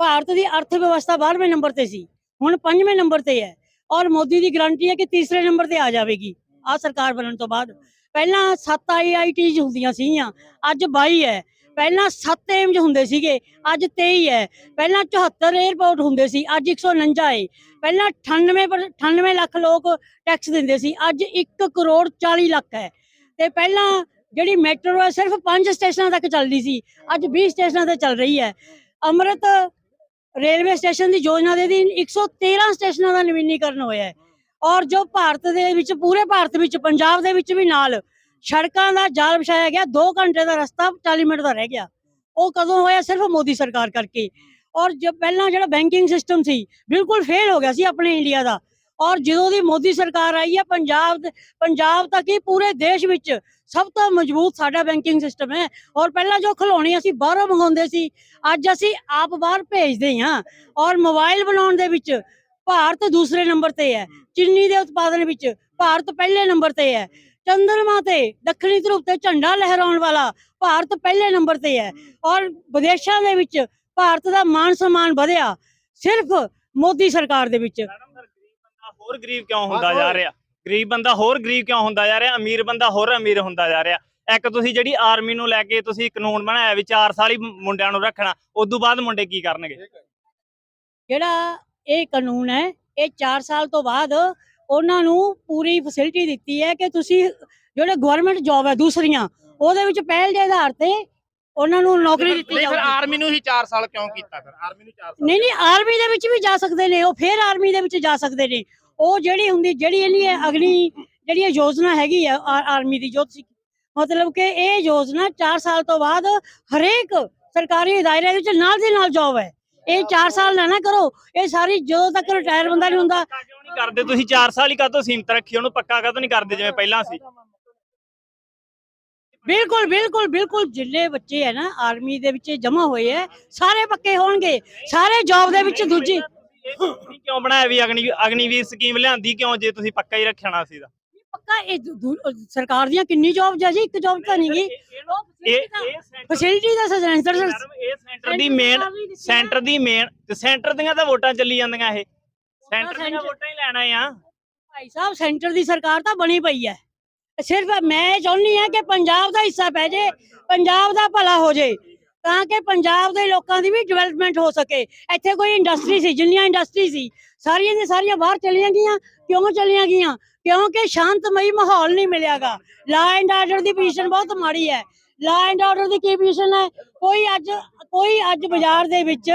ਭਾਰਤ ਦੀ ਅਰਥ ਵਿਵਸਥਾ 12ਵੇਂ ਨੰਬਰ ਤੇ ਸੀ, ਹੁਣ 5ਵੇਂ ਨੰਬਰ ਤੇ ਹੈ। ਔਰ ਮੋਦੀ ਦੀ ਗਾਰੰਟੀ ਹੈ ਕਿ ਤੀਸਰੇ ਨੰਬਰ ਤੇ ਆ ਜਾਵੇਗੀ ਆ ਸਰਕਾਰ ਬਣਨ ਤੋਂ ਬਾਅਦ। ਪਹਿਲਾਂ 7 ਆਈਆਈਟੀਜ਼ ਹੁੰਦੀਆਂ ਸੀਗੀਆਂ, ਅੱਜ 22 ਹੈ ਪਹਿਲਾਂ 7 ਏਮਜ ਹੁੰਦੇ ਸੀਗੇ, ਅੱਜ 23 ਹੈ ਪਹਿਲਾਂ 74 에ਅਰਪੋਰਟ ਹੁੰਦੇ ਸੀ, ਅੱਜ 149 ਹੈ ਪਹਿਲਾਂ 98 ਪਰ- 98 ਲੱਖ ਲੋਕ ਟੈਕਸ ਦਿੰਦੇ ਸੀ, ਅੱਜ 1 ਕਰੋੜ 40 ਲੱਖ ਹੈ ਤੇ ਪਹਿਲਾਂ ਜਿਹੜੀ ਮੈਟਰੋ ਹੈ ਸਿਰਫ 5 ਸਟੇਸ਼ਨਾਂ ਤੱਕ ਚੱਲਦੀ ਸੀ, ਅੱਜ 20 ਸਟੇਸ਼ਨਾਂ ਤੇ ਚੱਲ ਰਹੀ ਹੈ ਅੰਮ੍ਰਿਤ ਰੇਲਵੇ ਸਟੇਸ਼ਨ ਦੀ ਯੋਜਨਾ ਦੇ ਅਧੀਨ 113 ਸਟੇਸ਼ਨਾਂ ਦਾ ਨਵੀਨੀਕਰਨ ਹੋਇਆ ਹੈ ਔਰ ਜੋ ਭਾਰਤ ਦੇ ਵਿੱਚ, ਪੂਰੇ ਭਾਰਤ ਵਿੱਚ, ਪੰਜਾਬ ਦੇ ਵਿੱਚ ਵੀ ਨਾਲ ਸੜਕਾਂ ਦਾ ਜਾਲ ਵਿਛਾਇਆ ਗਿਆ 2 ਘੰਟੇ ਦਾ ਰਸਤਾ 40 ਮਿੰਟ ਦਾ ਰਹਿ ਗਿਆ। ਉਹ ਕਦੋਂ ਹੋਇਆ? ਸਿਰਫ ਮੋਦੀ ਸਰਕਾਰ ਕਰਕੇ। ਔਰ ਜੋ ਪਹਿਲਾਂ ਜਿਹੜਾ ਬੈਂਕਿੰਗ ਸਿਸਟਮ ਸੀ, ਬਿਲਕੁਲ ਫੇਲ ਹੋ ਗਿਆ ਸੀ ਆਪਣੇ ਇੰਡੀਆ ਦਾ। ਔਰ ਜਦੋਂ ਦੀ ਮੋਦੀ ਸਰਕਾਰ ਆਈ ਹੈ, ਪੰਜਾਬ ਪੰਜਾਬ ਤੱਕ ਹੀ ਪੂਰੇ ਦੇਸ਼ ਵਿੱਚ ਸਭ ਤੋਂ ਮਜ਼ਬੂਤ ਸਾਡਾ ਬੈਂਕਿੰਗ ਸਿਸਟਮ ਹੈ। ਔਰ ਪਹਿਲਾਂ ਜੋ ਖਿਲੌਣੇ ਅਸੀਂ ਬਾਹਰੋਂ ਮੰਗਾਉਂਦੇ ਸੀ, ਅੱਜ ਅਸੀਂ ਆਪ ਬਾਹਰ ਭੇਜਦੇ ਹਾਂ। ਔਰ ਮੋਬਾਈਲ ਬਣਾਉਣ ਦੇ ਵਿੱਚ ਭਾਰਤ ਦੂਸਰੇ ਨੰਬਰ ਤੇ ਹੈ ਚੀਨੀ ਦੇ ਉਤਪਾਦਨ ਵਿੱਚ ਭਾਰਤ ਪਹਿਲੇ ਨੰਬਰ ਤੇ ਹੈ ਚੰਦਰਮਾ ਤੇ ਦੱਖਣੀ ਧਰੁਵ ਤੇ ਝੰਡਾ ਲਹਿਰਾਉਣ ਵਾਲਾ ਭਾਰਤ ਪਹਿਲੇ ਨੰਬਰ ਤੇ ਹੈ। ਔਰ ਵਿਦੇਸ਼ਾਂ ਦੇ ਵਿੱਚ ਭਾਰਤ ਦਾ ਮਾਨ ਸਨਮਾਨ ਵਧਿਆ ਸਿਰਫ ਮੋਦੀ ਸਰਕਾਰ ਦੇ ਵਿੱਚ। ਮੈਡਮ ਫਿਰ ਗਰੀਬ ਬੰਦਾ ਹੋਰ ਗਰੀਬ ਕਿਉਂ ਹੁੰਦਾ ਜਾ ਰਿਹਾ? ਗਰੀਬ ਬੰਦਾ ਹੋਰ ਗਰੀਬ ਕਿਉਂ ਹੁੰਦਾ ਜਾ ਰਿਹਾ? ਅਮੀਰ ਬੰਦਾ ਹੋਰ ਅਮੀਰ ਹੁੰਦਾ ਜਾ ਰਿਹਾ। ਇੱਕ ਤੁਸੀਂ ਜਿਹੜੀ ਆਰਮੀ ਨੂੰ ਲੈ ਕੇ ਤੁਸੀਂ ਕਾਨੂੰਨ ਬਣਾਇਆ ਵੀ 4 ਸਾਲ ਹੀ ਮੁੰਡਿਆਂ ਨੂੰ ਰੱਖਣਾ ਉਸ ਤੋਂ ਬਾਅਦ ਮੁੰਡੇ ਕੀ ਕਰਨਗੇ? ਜਿਹੜਾ ਇਹ ਕਾਨੂੰਨ ਹੈ ਇਹ 4 ਸਾਲ ਤੋਂ ਬਾਅਦ ਉਹਨਾਂ ਨੂੰ ਪੂਰੀ ਫੈਸਿਲਿਟੀ ਦਿੱਤੀ ਹੈ ਕਿ ਤੁਸੀਂ ਜਿਹੜੇ ਗਵਰਨਮੈਂਟ ਜੌਬ ਹੈ ਦੂਸਰੀਆਂ ਉਹਦੇ ਵਿੱਚ ਪਹਿਲ ਦੇ ਆਧਾਰ ਤੇ ਉਹਨਾਂ ਨੂੰ ਨੌਕਰੀ ਦਿੱਤੀ ਨਹੀਂ ਫਿਰ ਜਾਊਗੀ। ਆਰਮੀ ਨੂੰ ਹੀ 4 ਸਾਲ ਕਿਉਂ ਕੀਤਾ ਫਿਰ? ਆਰਮੀ ਨੂੰ 4 ਸਾਲ ਨਹੀਂ ਨਹੀਂ ਆਰਮੀ ਦੇ ਵਿੱਚ ਵੀ ਜਾ ਸਕਦੇ ਨੇ ਉਹ ਫੇਰ ਆਰਮੀ ਦੇ ਵਿੱਚ ਜਾ ਸਕਦੇ ਨੇ। ਉਹ ਜਿਹੜੀ ਹੁੰਦੀ ਜਿਹੜੀ ਇਹਨੀ ਇਹ ਅਗਲੀ ਜਿਹੜੀ ਇਹ ਯੋਜਨਾ ਹੈਗੀ ਆ ਆ- ਆਰਮੀ ਦੀ ਜੋ ਤੁਸੀਂ ਮਤਲਬ ਕਿ ਇਹ ਯੋਜਨਾ 4 ਸਾਲ ਤੋਂ ਬਾਅਦ ਹਰੇਕ ਸਰਕਾਰੀ ਦਾਇਰੇ ਵਿੱਚ ਨਾਲ ਦੀ ਨਾਲ ਜੌਬ ਹੈ। ਇਹ 4 ਸਾਲ ਨਾ ਨਾ ਕਰੋ। ਇਹ ਸਾਰੀ ਜਦੋਂ ਤੱਕ ਰਿਟਾਇਰ ਬੰਦਾ ਨਹੀਂ ਹੁੰਦਾ। ਕਿਉਂ ਨਹੀਂ ਕਰਦੇ ਤੁਸੀਂ? 4 ਸਾਲ ਹੀ ਕਾਹਤੋਂ ਸੀਮਤ ਰੱਖੀ ਉਹਨੂੰ ਪੱਕਾ ਕਾਹਤੋਂ ਨਹੀਂ ਕਰਦੇ ਜਿਵੇਂ ਪਹਿਲਾਂ ਸੀ। ਬਿਲਕੁਲ ਬਿਲਕੁਲ ਬਿਲਕੁਲ ਜਿੰਨੇ ਬੱਚੇ ਹੈ ਨਾ ਆਰਮੀ ਦੇ ਵਿੱਚ ਜਮਾ ਹੋਏ ਹੈ ਸਾਰੇ ਪੱਕੇ ਹੋਣਗੇ। ਸਾਰੇ ਜੌਬ ਦੇ ਵਿੱਚ ਦੂਜੀ ਇਹ ਤੁਸੀਂ ਕਿਉਂ ਬਣਾਇਆ ਵੀ ਅਗਨੀ ਅਗਨੀਵੀਰ ਸਕੀਮ ਲਿਆਂਦੀ ਕਿਉਂ? ਜੇ ਤੁਸੀਂ ਪੱਕਾ ਹੀ ਰੱਖਣਾ ਸੀ ਤਾਂ ਇਹ ਦੂ- ਸਰਕਾਰ ਦੀਆਂ ਕਿੰਨੀ ਜੌਬ ਜੀ? ਇੱਕ ਜੌਬ ਤਾਂ ਨਹੀਂ ਗਈ ਫੈਸਿਲਿਟੀ ਦਾ ਸੈਂਟਰ ਮੈਡਮ ਇਹ ਸੈਂਟਰ ਦੀ ਮੇਨ ਸੈਂਟਰ ਦੀ ਮੇਨ ਤੇ ਸੈਂਟਰ ਦੀਆਂ ਤਾਂ ਵੋਟਾਂ ਚੱਲੀ ਜਾਂਦੀਆਂ ਇਹ। ਸੈਂਟਰ ਦੀਆਂ ਵੋਟਾਂ ਹੀ ਲੈਣਾ ਆ। ਭਾਈ ਸਾਹਿਬ ਸੈਂਟਰ ਦੀ ਸਰਕਾਰ ਤਾਂ ਬਣੀ ਪਈ ਹੈ ਸਿਰਫ ਮੈਂ ਚਾਹੁੰਦੀ ਹਾਂ ਕਿ ਪੰਜਾਬ ਦਾ ਹਿੱਸਾ ਪੈ ਜੇ ਪੰਜਾਬ ਦਾ ਭਲਾ ਹੋ ਜੇ। ਤਾਂ ਕਿ ਪੰਜਾਬ ਦੇ ਲੋਕਾਂ ਦੀ ਵੀ ਡਿਵੈਲਪਮੈਂਟ ਹੋ ਸਕੇ। ਇੱਥੇ ਕੋਈ ਇੰਡਸਟਰੀ ਸੀ, ਜਿੰਨੀਆਂ ਇੰਡਸਟਰੀ ਸੀ, ਸਾਰੀਆਂ ਦੀਆਂ ਸਾਰੀਆਂ ਬਾਹਰ ਚਲੀਆਂ ਗਈਆਂ, ਕਿਉਂ ਚਲੀਆਂ ਗਈਆਂ? ਕਿਉਂਕਿ ਸ਼ਾਂਤਮਈ ਮਾਹੌਲ ਨਹੀਂ ਮਿਲਿਆਗਾ। ਲਾ ਐਂਡ ਆਰਡਰ ਦੀ ਪੋਜੀਸ਼ਨ ਬਹੁਤ ਮਾੜੀ ਹੈ। ਲਾ ਐਂਡ ਆਰਡਰ ਦੀ ਕੀ ਪੋਜੀਸ਼ਨ ਹੈ? ਕੋਈ ਅੱਜ ਕੋਈ ਅੱਜ ਬਾਜ਼ਾਰ ਦੇ ਵਿੱਚ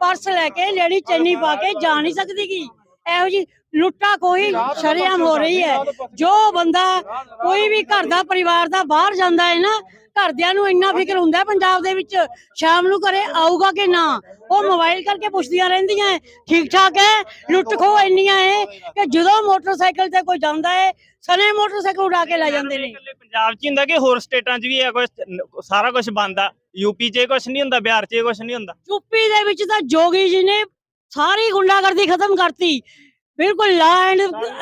ਪਰਸ ਲੈ ਕੇ ਲੇਡੀ ਚੈਨੀ ਪਾ ਕੇ ਜਾ ਨਹੀਂ ਸਕਦੀਗੀ ਇਹੋ ਜੀ ਲੁੱਟਾ ਕੋਈ ਸ਼ਰੇਆਮ ਹੋ ਰਹੀ ਹੈ। ਜੋ ਬੰਦਾ ਕੋਈ ਵੀ ਘਰ ਦਾ, ਪਰਿਵਾਰ ਦਾ ਬਾਹਰ ਜਾਂਦਾ ਹੈ ਨਾ ਘਰਦਿਆਂ ਨੂੰ ਇੰਨਾ ਫਿਕਰ ਹੁੰਦਾ ਹੈ ਪੰਜਾਬ ਦੇ ਵਿੱਚ ਸ਼ਾਮ ਨੂੰ ਘਰੇ ਆਊਗਾ ਕਿ ਨਾ? ਉਹ ਮੋਬਾਈਲ ਕਰਕੇ ਪੁੱਛਦੀਆਂ ਰਹਿੰਦੀਆਂ ਹੈ, ਠੀਕ ਠਾਕ ਹੈ ਲੁੱਟ ਖੋ ਇੰਨੀਆਂ ਹੈ ਕਿ ਜਦੋਂ ਮੋਟਰਸਾਈਕਲ ਤੇ ਕੋਈ ਜਾਂਦਾ ਹੈ ਸਨੇ ਮੋਟਰਸਾਈਕਲ ਉਡਾ ਕੇ ਲੈ ਜਾਂਦੇ ਨੇ। ਇਕੱਲੇ ਪੰਜਾਬ 'ਚ ਹੀ ਹੁੰਦਾ ਕਿ ਹੋਰ ਸਟੇਟਾਂ 'ਚ ਵੀ ਇਹ ਕੁਝ ਸਾਰਾ ਕੁਝ ਬੰਦ ਆ। ਯੂਪੀ 'ਚ ਕੁਝ ਨਹੀਂ ਹੁੰਦਾ ਬਿਹਾਰ 'ਚ ਕੁਝ ਨਹੀਂ ਹੁੰਦਾ। ਯੂਪੀ ਦੇ ਵਿੱਚ ਤਾਂ ਜੋਗੀ ਜੀ ਨੇ ਸਾਰੀ ਗੁੰਡਾਗਰਦੀ ਖਤਮ ਕਰਤੀ। ਬਿਲਕੁਲ ਲਾ ਐਂਡ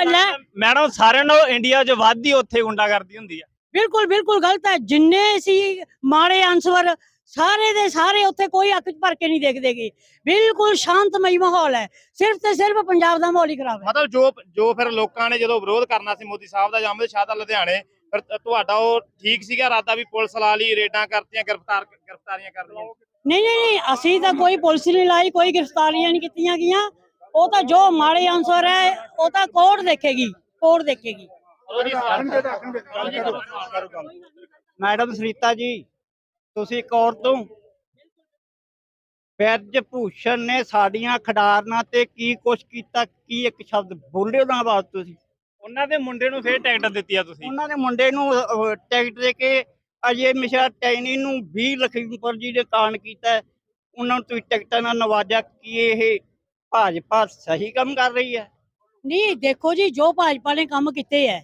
ਲੈ ਮੈਡਮ ਸਾਰਿਆਂ ਨਾਲੋਂ ਇੰਡੀਆ 'ਚ ਵੱਧ ਹੀ ਉੱਥੇ ਗੁੰਡਾਗਰਦੀ ਹੁੰਦੀ ਆ। ਬਿਲਕੁਲ ਬਿਲਕੁਲ ਗਲਤ ਹੈ। ਜਿੰਨੇ ਸੀ ਮਾੜੇ ਅਨਸਰ ਸਾਰੇ ਦੇ ਸਾਰੇ ਉੱਥੇ ਕੋਈ ਅੱਖ ਭਰ ਕੇ ਨਹੀਂ ਦੇਖਦੇਗੇ ਬਿਲਕੁਲ ਸ਼ਾਂਤਮਈ ਮਾਹੌਲ ਹੈ। ਸਿਰਫ ਤੇ ਸਿਰਫ ਪੰਜਾਬ ਦਾ ਮਾਹੌਲ ਹੀ ਖਰਾਬ ਹੈ। ਮਤਲਬ ਜੋ ਜੋ ਫਿਰ ਲੋਕਾਂ ਨੇ ਜਦੋਂ ਵਿਰੋਧ ਕਰਨਾ ਸੀ ਮੋਦੀ ਸਾਹਿਬ ਦਾ ਜੰਮਦੇ ਸ਼ਾਹ ਦਾ ਲੁਧਿਆਣੇ ਫਿਰ ਤੁਹਾਡਾ ਉਹ ਠੀਕ ਸੀਗਾ ਇਰਾਦਾ ਵੀ ਪੁਲਿਸ ਲਾ ਲਈ ਰੇਡਾਂ ਕਰਤੀਆਂ ਗ੍ਰਿਫਤਾਰ ਗ੍ਰਿਫਤਾਰੀਆਂ ਕਰ ਲਈਆਂ? ਨਹੀਂ ਨਹੀਂ ਨਹੀਂ ਅਸੀਂ ਤਾਂ ਕੋਈ ਪੁਲਿਸ ਨਹੀਂ ਲਾਈ ਕੋਈ ਗ੍ਰਿਫਤਾਰੀਆਂ ਨਹੀਂ ਕੀਤੀਆਂ ਗਈਆਂ। ਉਹ ਤਾਂ ਜੋ ਮਾੜੇ ਅਨਸਰ ਹੈ ਉਹ ਤਾਂ ਕੋਰਟ ਦੇਖੇਗੀ ਕੋਰਟ ਦੇਖੇਗੀ। ਮੈਡਮ ਸੁਨੀਤਾ ਜੀ ਤੁਸੀਂ ਇੱਕ ਔਰਤ ਹੋ। ਵੈਜ ਭੂਸ਼ਣ ਨੇ ਸਾਡੀਆਂ ਖਿਡਾਰਨਾਂ ਤੇ ਕੀ ਕੁਛ ਕੀਤਾ ਕੀ ਇੱਕ ਸ਼ਬਦ ਬੋਲੇ ਉਹਨਾਂ ਬਾਅਦ ਤੁਸੀਂ? ਉਹਨਾਂ ਦੇ ਮੁੰਡੇ ਨੂੰ ਫੇਰ ਟਿਕਟ ਦਿੱਤੀ ਆ ਤੁਸੀਂ। ਉਹਨਾਂ ਦੇ ਮੁੰਡੇ ਨੂੰ ਅਹ, ਟਿਕਟ ਦੇ ਕੇ ਅਜੇ ਮਿਸ਼ਾ ਟੈਣੀ ਨੂੰ 20 ਲਖੀਮਪੁਰ ਜੀ ਦੇ ਕਾਰਨ ਕੀਤਾ ਹੈ। ਉਹਨਾਂ ਨੂੰ ਤੁਸੀਂ ਟਿਕਟਾਂ ਨਾਲ ਨਵਾਜਿਆ ਕੀ ਇਹ ਭਾਜਪਾ ਸਹੀ ਕੰਮ ਕਰ ਰਹੀ ਹੈ? ਨਹੀਂ ਦੇਖੋ ਜੀ ਜੋ ਭਾਜਪਾ ਨੇ ਕੰਮ ਕੀਤੇ ਹੈ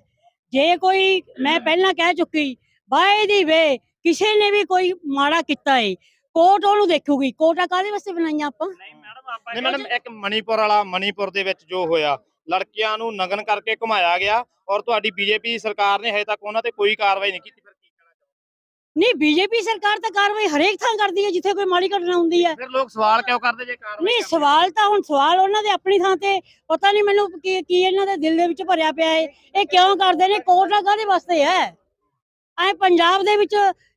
ਜੇ ਕੋਈ ਮੈਂ ਪਹਿਲਾਂ ਕਹਿ ਚੁੱਕੀ ਬਾਏ ਦੀ ਵੇ ਕਿਸੇ ਨੇ ਵੀ ਕੋਈ ਮਾੜਾ ਕੀਤਾ ਹੈ ਕੋਰਟ ਉਹਨੂੰ ਦੇਖੂਗੀ। ਕੋਰਟਾਂ ਕਾਹਦੇ ਵਾਸਤੇ ਬਣਾਈਆਂ ਆਪਾਂ? ਨਹੀਂ ਮੈਡਮ ਆਪਾਂ ਨਹੀਂ ਮੈਡਮ ਇੱਕ ਮਣੀਪੁਰ ਵਾਲਾ ਮਣੀਪੁਰ ਦੇ ਵਿੱਚ ਜੋ ਹੋਇਆ ਲੜਕੀਆਂ ਨੂੰ ਨਗਨ ਕਰਕੇ ਘੁਮਾਇਆ ਗਿਆ ਔਰ ਤੁਹਾਡੀ ਬੀਜੇਪੀ ਸਰਕਾਰ ਨੇ ਹਜੇ ਤੱਕ ਉਹਨਾਂ ਤੇ ਕੋਈ ਕਾਰਵਾਈ ਨਹੀਂ ਕੀਤੀ ਫਿਰ ਕੀ ਕਹਿਣਾ ਚਾਹੋਗੇ? ਨਹੀਂ ਬੀਜੇਪੀ ਸਰਕਾਰ ਤਾਂ ਕਾਰਵਾਈ ਹਰੇਕ ਥਾਂ ਕਰਦੀ ਹੈ ਜਿੱਥੇ ਕੋਈ ਮਾੜੀ ਘਟਨਾ ਹੁੰਦੀ ਹੈ। ਫਿਰ ਲੋਕ ਸਵਾਲ ਕਿਉਂ ਕਰਦੇ ਜੇ ਕਾਰਵਾਈ ਨਹੀਂ ਕਰਦੇ? ਸਵਾਲ ਤਾਂ ਹੁਣ ਸਵਾਲ ਉਹਨਾਂ ਦੇ ਆਪਣੀ ਥਾਂ ਤੇ ਪਤਾ ਨਹੀਂ ਮੈਨੂੰ ਕੀ ਕੀ ਇਹਨਾਂ ਦੇ ਦਿਲ ਦੇ ਵਿੱਚ ਭਰਿਆ ਪਿਆ ਹੈ। ਇਹ ਕਿਉਂ ਕਰਦੇ ਨੇ? ਕੋਰਟਾਂ ਕਾਹਦੇ ਵਾਸਤੇ ਹੈ? ਐ ਪੰਜਾਬ ਦੇ ਵਿੱਚ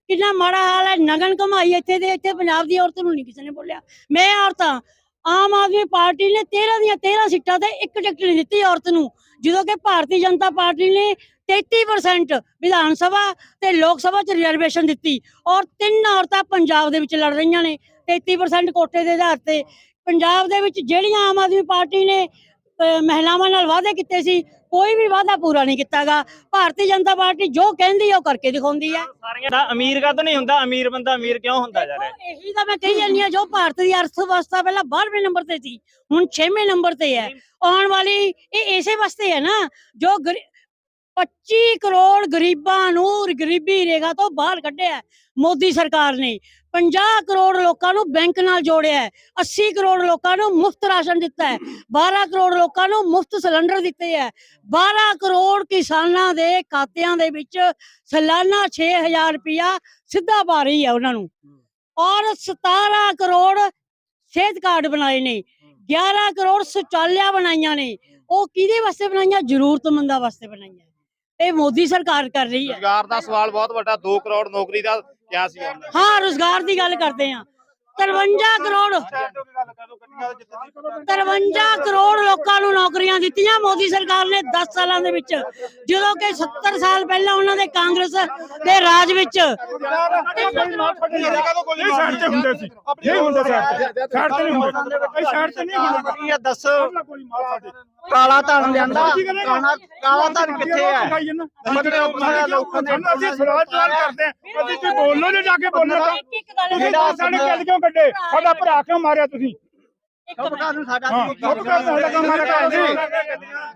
ਕਿੰਨਾ ਮਾੜਾ ਹਾਲ ਹੈ ਨਗਨ ਕਮਾਈ ਇੱਥੇ ਦੇ ਇੱਥੇ ਪੰਜਾਬ ਦੀ ਔਰਤ ਨੂੰ ਨਹੀਂ ਕਿਸੇ ਨੇ ਬੋਲਿਆ। ਮੈਂ ਔਰਤਾਂ ਆਮ ਆਦਮੀ ਪਾਰਟੀ ਨੇ 13 ਦੀਆਂ 13 ਸੀਟਾਂ ਤੇ ਇੱਕ ਟਿਕਟ ਨਹੀਂ ਦਿੱਤੀ ਔਰਤ ਨੂੰ ਜਦੋਂ ਕਿ ਭਾਰਤੀ ਜਨਤਾ ਪਾਰਟੀ ਨੇ 33% ਵਿਧਾਨ ਸਭਾ ਤੇ ਲੋਕ ਸਭਾ ਚ ਰਿਜ਼ਰਵੇਸ਼ਨ ਦਿੱਤੀ। ਔਰ ਤਿੰਨ ਔਰਤਾਂ ਪੰਜਾਬ ਦੇ ਵਿੱਚ ਲੜ ਰਹੀਆਂ ਨੇ। 33% ਕੋਟੇ ਦੇ ਆਧਾਰ ਤੇ। ਪੰਜਾਬ ਦੇ ਵਿੱਚ ਜਿਹੜੀਆਂ ਆਮ ਆਦਮੀ ਪਾਰਟੀ ਨੇ ਮਹਿਲਾਵਾਂ ਨਾਲ ਵਾਅਦੇ ਕੀਤੇ ਸੀ ਕੋਈ ਵੀ ਵਾਅਦਾ ਪੂਰਾ ਨਹੀਂ ਕੀਤਾਗਾ। ਭਾਰਤੀ ਜਨਤਾ ਪਾਰਟੀ ਜੋ ਕਹਿੰਦੀ ਉਹ ਕਰਕੇ ਦਿਖਾਉਂਦੀ ਹੈ ਸਾਰੀਆਂ ਦਾ ਅਮੀਰ ਕਦ ਨਹੀਂ ਹੁੰਦਾ ਅਮੀਰ ਬੰਦਾ ਅਮੀਰ ਕਿਉਂ ਹੁੰਦਾ ਦੇਖੋ, ਇਹੀ ਤਾਂ ਮੈਂ ਕਹੀ ਜਾਂਦੀ ਹਾਂ ਜੋ ਭਾਰਤ ਦੀ ਅਰਥ ਵਿਵਸਥਾ ਪਹਿਲਾਂ 12ਵੇਂ ਨੰਬਰ ਤੇ ਸੀ ਹੁਣ 6ਵੇਂ ਨੰਬਰ ਤੇ ਹੈ। ਆਉਣ ਵਾਲੀ ਇਹ ਇਸੇ ਵਾਸਤੇ ਹੈ ਨਾ ਜੋ 25 ਕਰੋੜ ਗਰੀਬਾਂ ਨੂੰ ਗਰੀਬੀ ਰੇਗਾ ਤੋਂ ਬਾਹਰ ਕੱਢਿਆ ਮੋਦੀ ਸਰਕਾਰ ਨੇ 50 ਕਰੋੜ ਲੋਕਾਂ ਨੂੰ ਬੈਂਕ ਨਾਲ ਜੋੜਿਆ ਹੈ। 80 ਕਰੋੜ ਲੋਕਾਂ ਨੂੰ ਮੁਫਤ ਰਾਸ਼ਨ ਦਿੱਤਾ ਹੈ। 12 ਕਰੋੜ ਲੋਕਾਂ ਨੂੰ ਮੁਫਤ ਸਿਲੰਡਰ ਦਿੱਤੇ ਹੈ। 12 ਕਰੋੜ ਕਿਸਾਨਾਂ ਦੇ ਖਾਤਿਆਂ ਦੇ ਵਿੱਚ ਸਾਲਾਨਾ 6000 ਰੁਪਇਆ ਸਿੱਧਾ ਪਾ ਰਹੀ ਹੈ ਉਹਨਾਂ ਨੂੰ। ਔਰ 17 ਕਰੋੜ ਸਿਹਤ ਕਾਰਡ ਬਣਾਏ ਨੇ। 11 ਕਰੋੜ ਸ਼ੌਚਾਲਿਆ ਬਣਾਈਆਂ ਨੇ। ਉਹ ਕਿਹਦੇ ਵਾਸਤੇ ਬਣਾਈਆਂ? ਜ਼ਰੂਰਤਮੰਦਾਂ ਵਾਸਤੇ ਬਣਾਈਆਂ। ਇਹ ਮੋਦੀ ਸਰਕਾਰ ਕਰ ਰਹੀ ਹੈ। ਰੁਜ਼ਗਾਰ ਦਾ ਸਵਾਲ ਬਹੁਤ ਵੱਡਾ 2 ਕਰੋੜ ਨੌਕਰੀ ਦਾ ਕਿਹਾ ਸੀ ਹਾਂ ਰੋਜ਼ਗਾਰ ਦੀ ਗੱਲ ਕਰਦੇ ਹਾਂ। 53 ਕਰੋੜ। 53 ਕਰੋੜ ਲੋਕਾਂ ਨੂੰ ਨੌਕਰੀਆਂ ਦਿੱਤੀਆਂ। ਮੋਦੀ ਸਰਕਾਰ ਨੇ 10 ਸਾਲਾਂ ਦੇ ਵਿੱਚ ਜਦੋਂ ਕਿ 70 ਸਾਲ ਪਹਿਲਾਂ ਉਹਨਾਂ ਦੇ ਕਾਂਗਰਸ ਦੇ ਰਾਜ ਵਿੱਚ ਤੇ ਤੇ। ਤੇ ਤੇ ਕਾਲਾ ਧਨ ਲਿਆਂਦਾ। ਕਾਲਾ ਧਨ ਕਿੱਥੇ ਹੈ ਸਾਡੇ ਲੋਕਾਂ ਦੇ ਅਸੀਂ ਸਵਾਲ ਜਵਾਬ ਕਰਦੇ ਅਸੀਂ ਤੁਸੀਂ ਬੋਲੋ ਜੇ ਜਾ ਕੇ ਬੋਲੋ ਤਾਂ ਤੁਸੀਂ ਸਾਡੇ ਕਿਉਂ ਕੱਢੇ ਸਾਡਾ ਭਰਾ ਕਿਉਂ ਮਾਰਿਆ ਤੁਸੀਂ?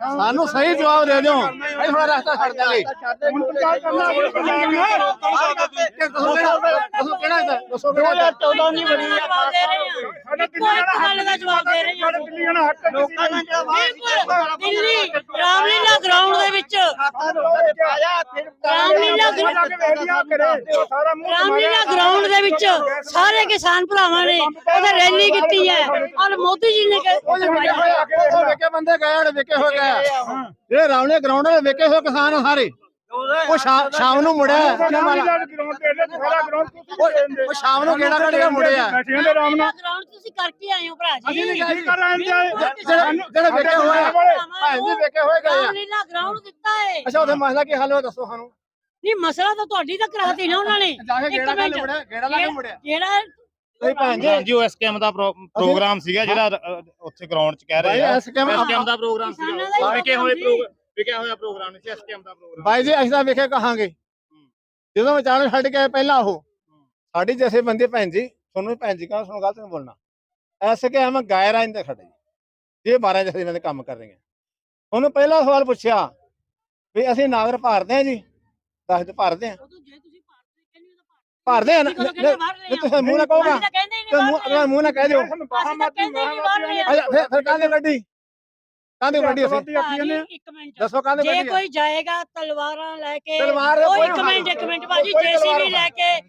ਸਾਨੂੰ ਸਹੀ ਜਵਾਬ ਦੇ ਦਿਓ। ਅਸੀਂ ਥੋੜਾ ਰਸਤਾ ਛੱਡ ਦਾਂਗੇ ਹੁਣ ਪ੍ਰਚਾਰ ਕਰਨਾ ਆਪਣੀ ਪੰਜਾਬ ਨਾਲ ਦੱਸੋ ਕਿਹੜਾ ਦੱਸੋ ਕਿਹੜਾ ਹੈ? ਦੱਸੋ ਕਿਹੜਾ ਹੈ? 2014 ਨਹੀਂ ਬਣੀ ਆ ਜਵਾਬ ਦੇ ਗੱਲ ਜਵਾਬ ਰਹੇ ਜਿਹੜਾ ਦਿੱਲੀ ਗਰਾਊਂਡ ਵਿੱਚ। ਰਾਮਲੀਲਾ ਗਰਾਊਂਡ ਦੇ ਵਿੱਚ ਸਾਰੇ ਕਿਸਾਨ ਭਰਾਵਾਂ ਨੇ ਉਹਦੇ ਰੈਲੀ ਕੀਤੀ ਹੈ। ਔਰ ਮੋਦੀ ਜੀ ਨੇ ਕਿ- ਉਹ ਵੇਖੇ ਹੋਏ ਆ, ਉਹ ਵੇਖੇ ਬੰਦੇ ਗਏ ਵੇਖੇ ਹੋਏ ਗਏ। ਜਿਹੜੇ ਰਾਵਣੇ ਗਰਾਊਂਡ ਦੇ ਵੇਖੇ ਹੋਏ ਕਿਸਾਨ ਸਾਰੇ ਉਹ ਸ਼ਾਮ ਨੂੰ ਮੁੜਿਆ ਹੈ। ਉਹ ਸ਼ਾਮ ਨੂੰ ਕਿਹੜਾ ਕੱਢ ਕੇ ਮੁੜਿਆ ਗਰਾਊਂਡ ਤੁਸੀਂ ਕਰਕੇ ਆਏ ਹੋ ਭਰਾ ਜੀ ਨਹੀਂ ਕਰ ਰਹੇ ਜਿਹੜੇ ਜਿਹੜੇ ਵੇਖੇ ਹੋਏ ਭੈਣ ਜੀ ਵੇਖੇ ਹੋਏ ਗਏ ਆ ਗਰਾਊਂਡ ਦਿੱਤਾ ਹੈ ਅੱਛਾ ਉਹਦੇ ਮਸਲਾ ਕੀ ਹੱਲ ਹੋਇਆ ਦੱਸੋ ਸਾਨੂੰ ਨਹੀਂ ਮਸਲਾ ਤਾਂ ਤੁਹਾਡੀ ਤਾਂ ਕਰਾਤੀ ਨਾ ਉਹਨਾਂ ਨੇ ਇੱਕ ਮਿੰਟ। ਕੱਢ ਮੁੜਿਆ ਗੇੜਾ ਲਾ ਕੇ ਮੁੜਿਆ ਜਿਹੜਾ ਤੁਸੀਂ ਭੈਣ ਜੀ ਹਾਂਜੀ ਉਹ ਐਸਕੇਐਮ ਦਾ ਪ੍ਰੋ- ਪ੍ਰੋਗਰਾਮ ਸੀਗਾ ਜਿਹੜਾ ਅ, ਉੱਥੇ ਗਰਾਊਂਡ 'ਚ ਕਹਿ ਰਹੇ ਆ। SKM ਐਸਕੇਐਮ ਦਾ ਪ੍ਰੋਗਰਾਮ ਸੀਗਾ। ਹੀ ਵਿਕੇ ਹੋਏ ਪ੍ਰੋਗਰਾਮ ਵਿਕਿਆ ਹੋਇਆ ਪ੍ਰੋਗਰਾਮ ਨਹੀਂ ਸੀ ਐਸਕੇਐਮ ਦਾ ਪ੍ਰੋਗਰਾਮ। ਬਾਈ ਜੀ ਅਸੀਂ ਤਾਂ ਵੇਖੇ ਕਹਾਂਗੇ। ਜਦੋਂ ਵਿਚਾਲੇ ਛੱਡ ਕੇ ਆਏ ਪਹਿਲਾਂ ਉਹ ਸਾਡੀ ਜੈਸੇ ਬੰਦੇ ਭੈਣ ਜੀ ਤੁਹਾਨੂੰ ਵੀ ਭੈਣ ਜੀ ਕਹਾਂ ਸੁਣੋ ਗਲਤ ਨਹੀਂ ਬੋਲਣਾ। ਐਸੇ ਕਿ ਹਮ ਆਇੰਦੇ ਖੜੇ ਜੀ ਇਹ 12 ਜੈਸੇ ਇਹਨਾਂ ਦੇ ਕੰਮ ਕਰ ਰਹੇ ਆ ਉਹਨੂੰ ਪਹਿਲਾ ਸਵਾਲ ਪੁੱਛਿਆ ਵੀ ਅਸੀਂ ਨਾਗਰ ਭਰਦੇ ਆ ਜੀ? ਦੱਸ ਤੇ ਭਾਰਤ ਹੋ। ਭਰਦੇ ਆ ਨਾ ਤੁਸੀਂ ਜੇ ਮੂੰਹ ਨਾ ਕਹੋਗਾ। ਤਾਂ ਮੂੰਹ ਮੂੰਹ ਨਾ ਕਹਿ ਦਿਓ। ਫਿਰ ਫਿਰ ਕਾਹਦੇ ਗੱਡੀ ਕਾਹਦੇ ਗੱਡੀ ਅਸੀਂ? ਦੱਸੋ ਕਾਹਦੇ ਜੇ ਗੱਡੀ ਆ? ਕੋਈ ਜਾਏਗਾ ਤਲਵਾਰਾਂ ਲੈ ਕੇ ਤਲਵਾਰ ਉਹ ਕੋਈ ਇੱਕ ਮਿੰਟ ਇੱਕ ਮਿੰਟ ਕੋਈ ਜੇਸੀਬੀ ਲੈ ਕੇ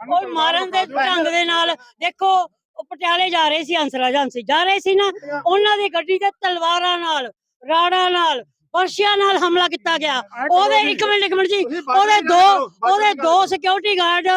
ਕੋਈ ਮਾਰਨ ਦੇ ਢੰਗ ਦੇ ਨਾਲ ਦੇਖੋ ਉਹ ਪਟਿਆਲੇ ਜਾ ਰਹੇ ਸੀ ਹੰਸਰਾਜ ਹੰਸੀ ਜਾ ਰਹੇ ਸੀ ਨਾ ਉਹਨਾਂ ਦੀ ਗੱਡੀ ਤੇ ਤਲਵਾਰਾਂ ਨਾਲ ਰਾੜਾਂ ਨਾਲ ਵਰਸ਼ਿਆਂ ਨਾਲ ਹਮਲਾ ਕੀਤਾ ਗਿਆ। ਉਹਦੇ ਇੱਕ ਮਿੰਟ ਇੱਕ ਮਿੰਟ ਜੀ। ਉਹਦੇ ਦੋ ਉਹਦੇ ਦੋ ਸਿਕਿਉਰਿਟੀ ਗਾਰਡ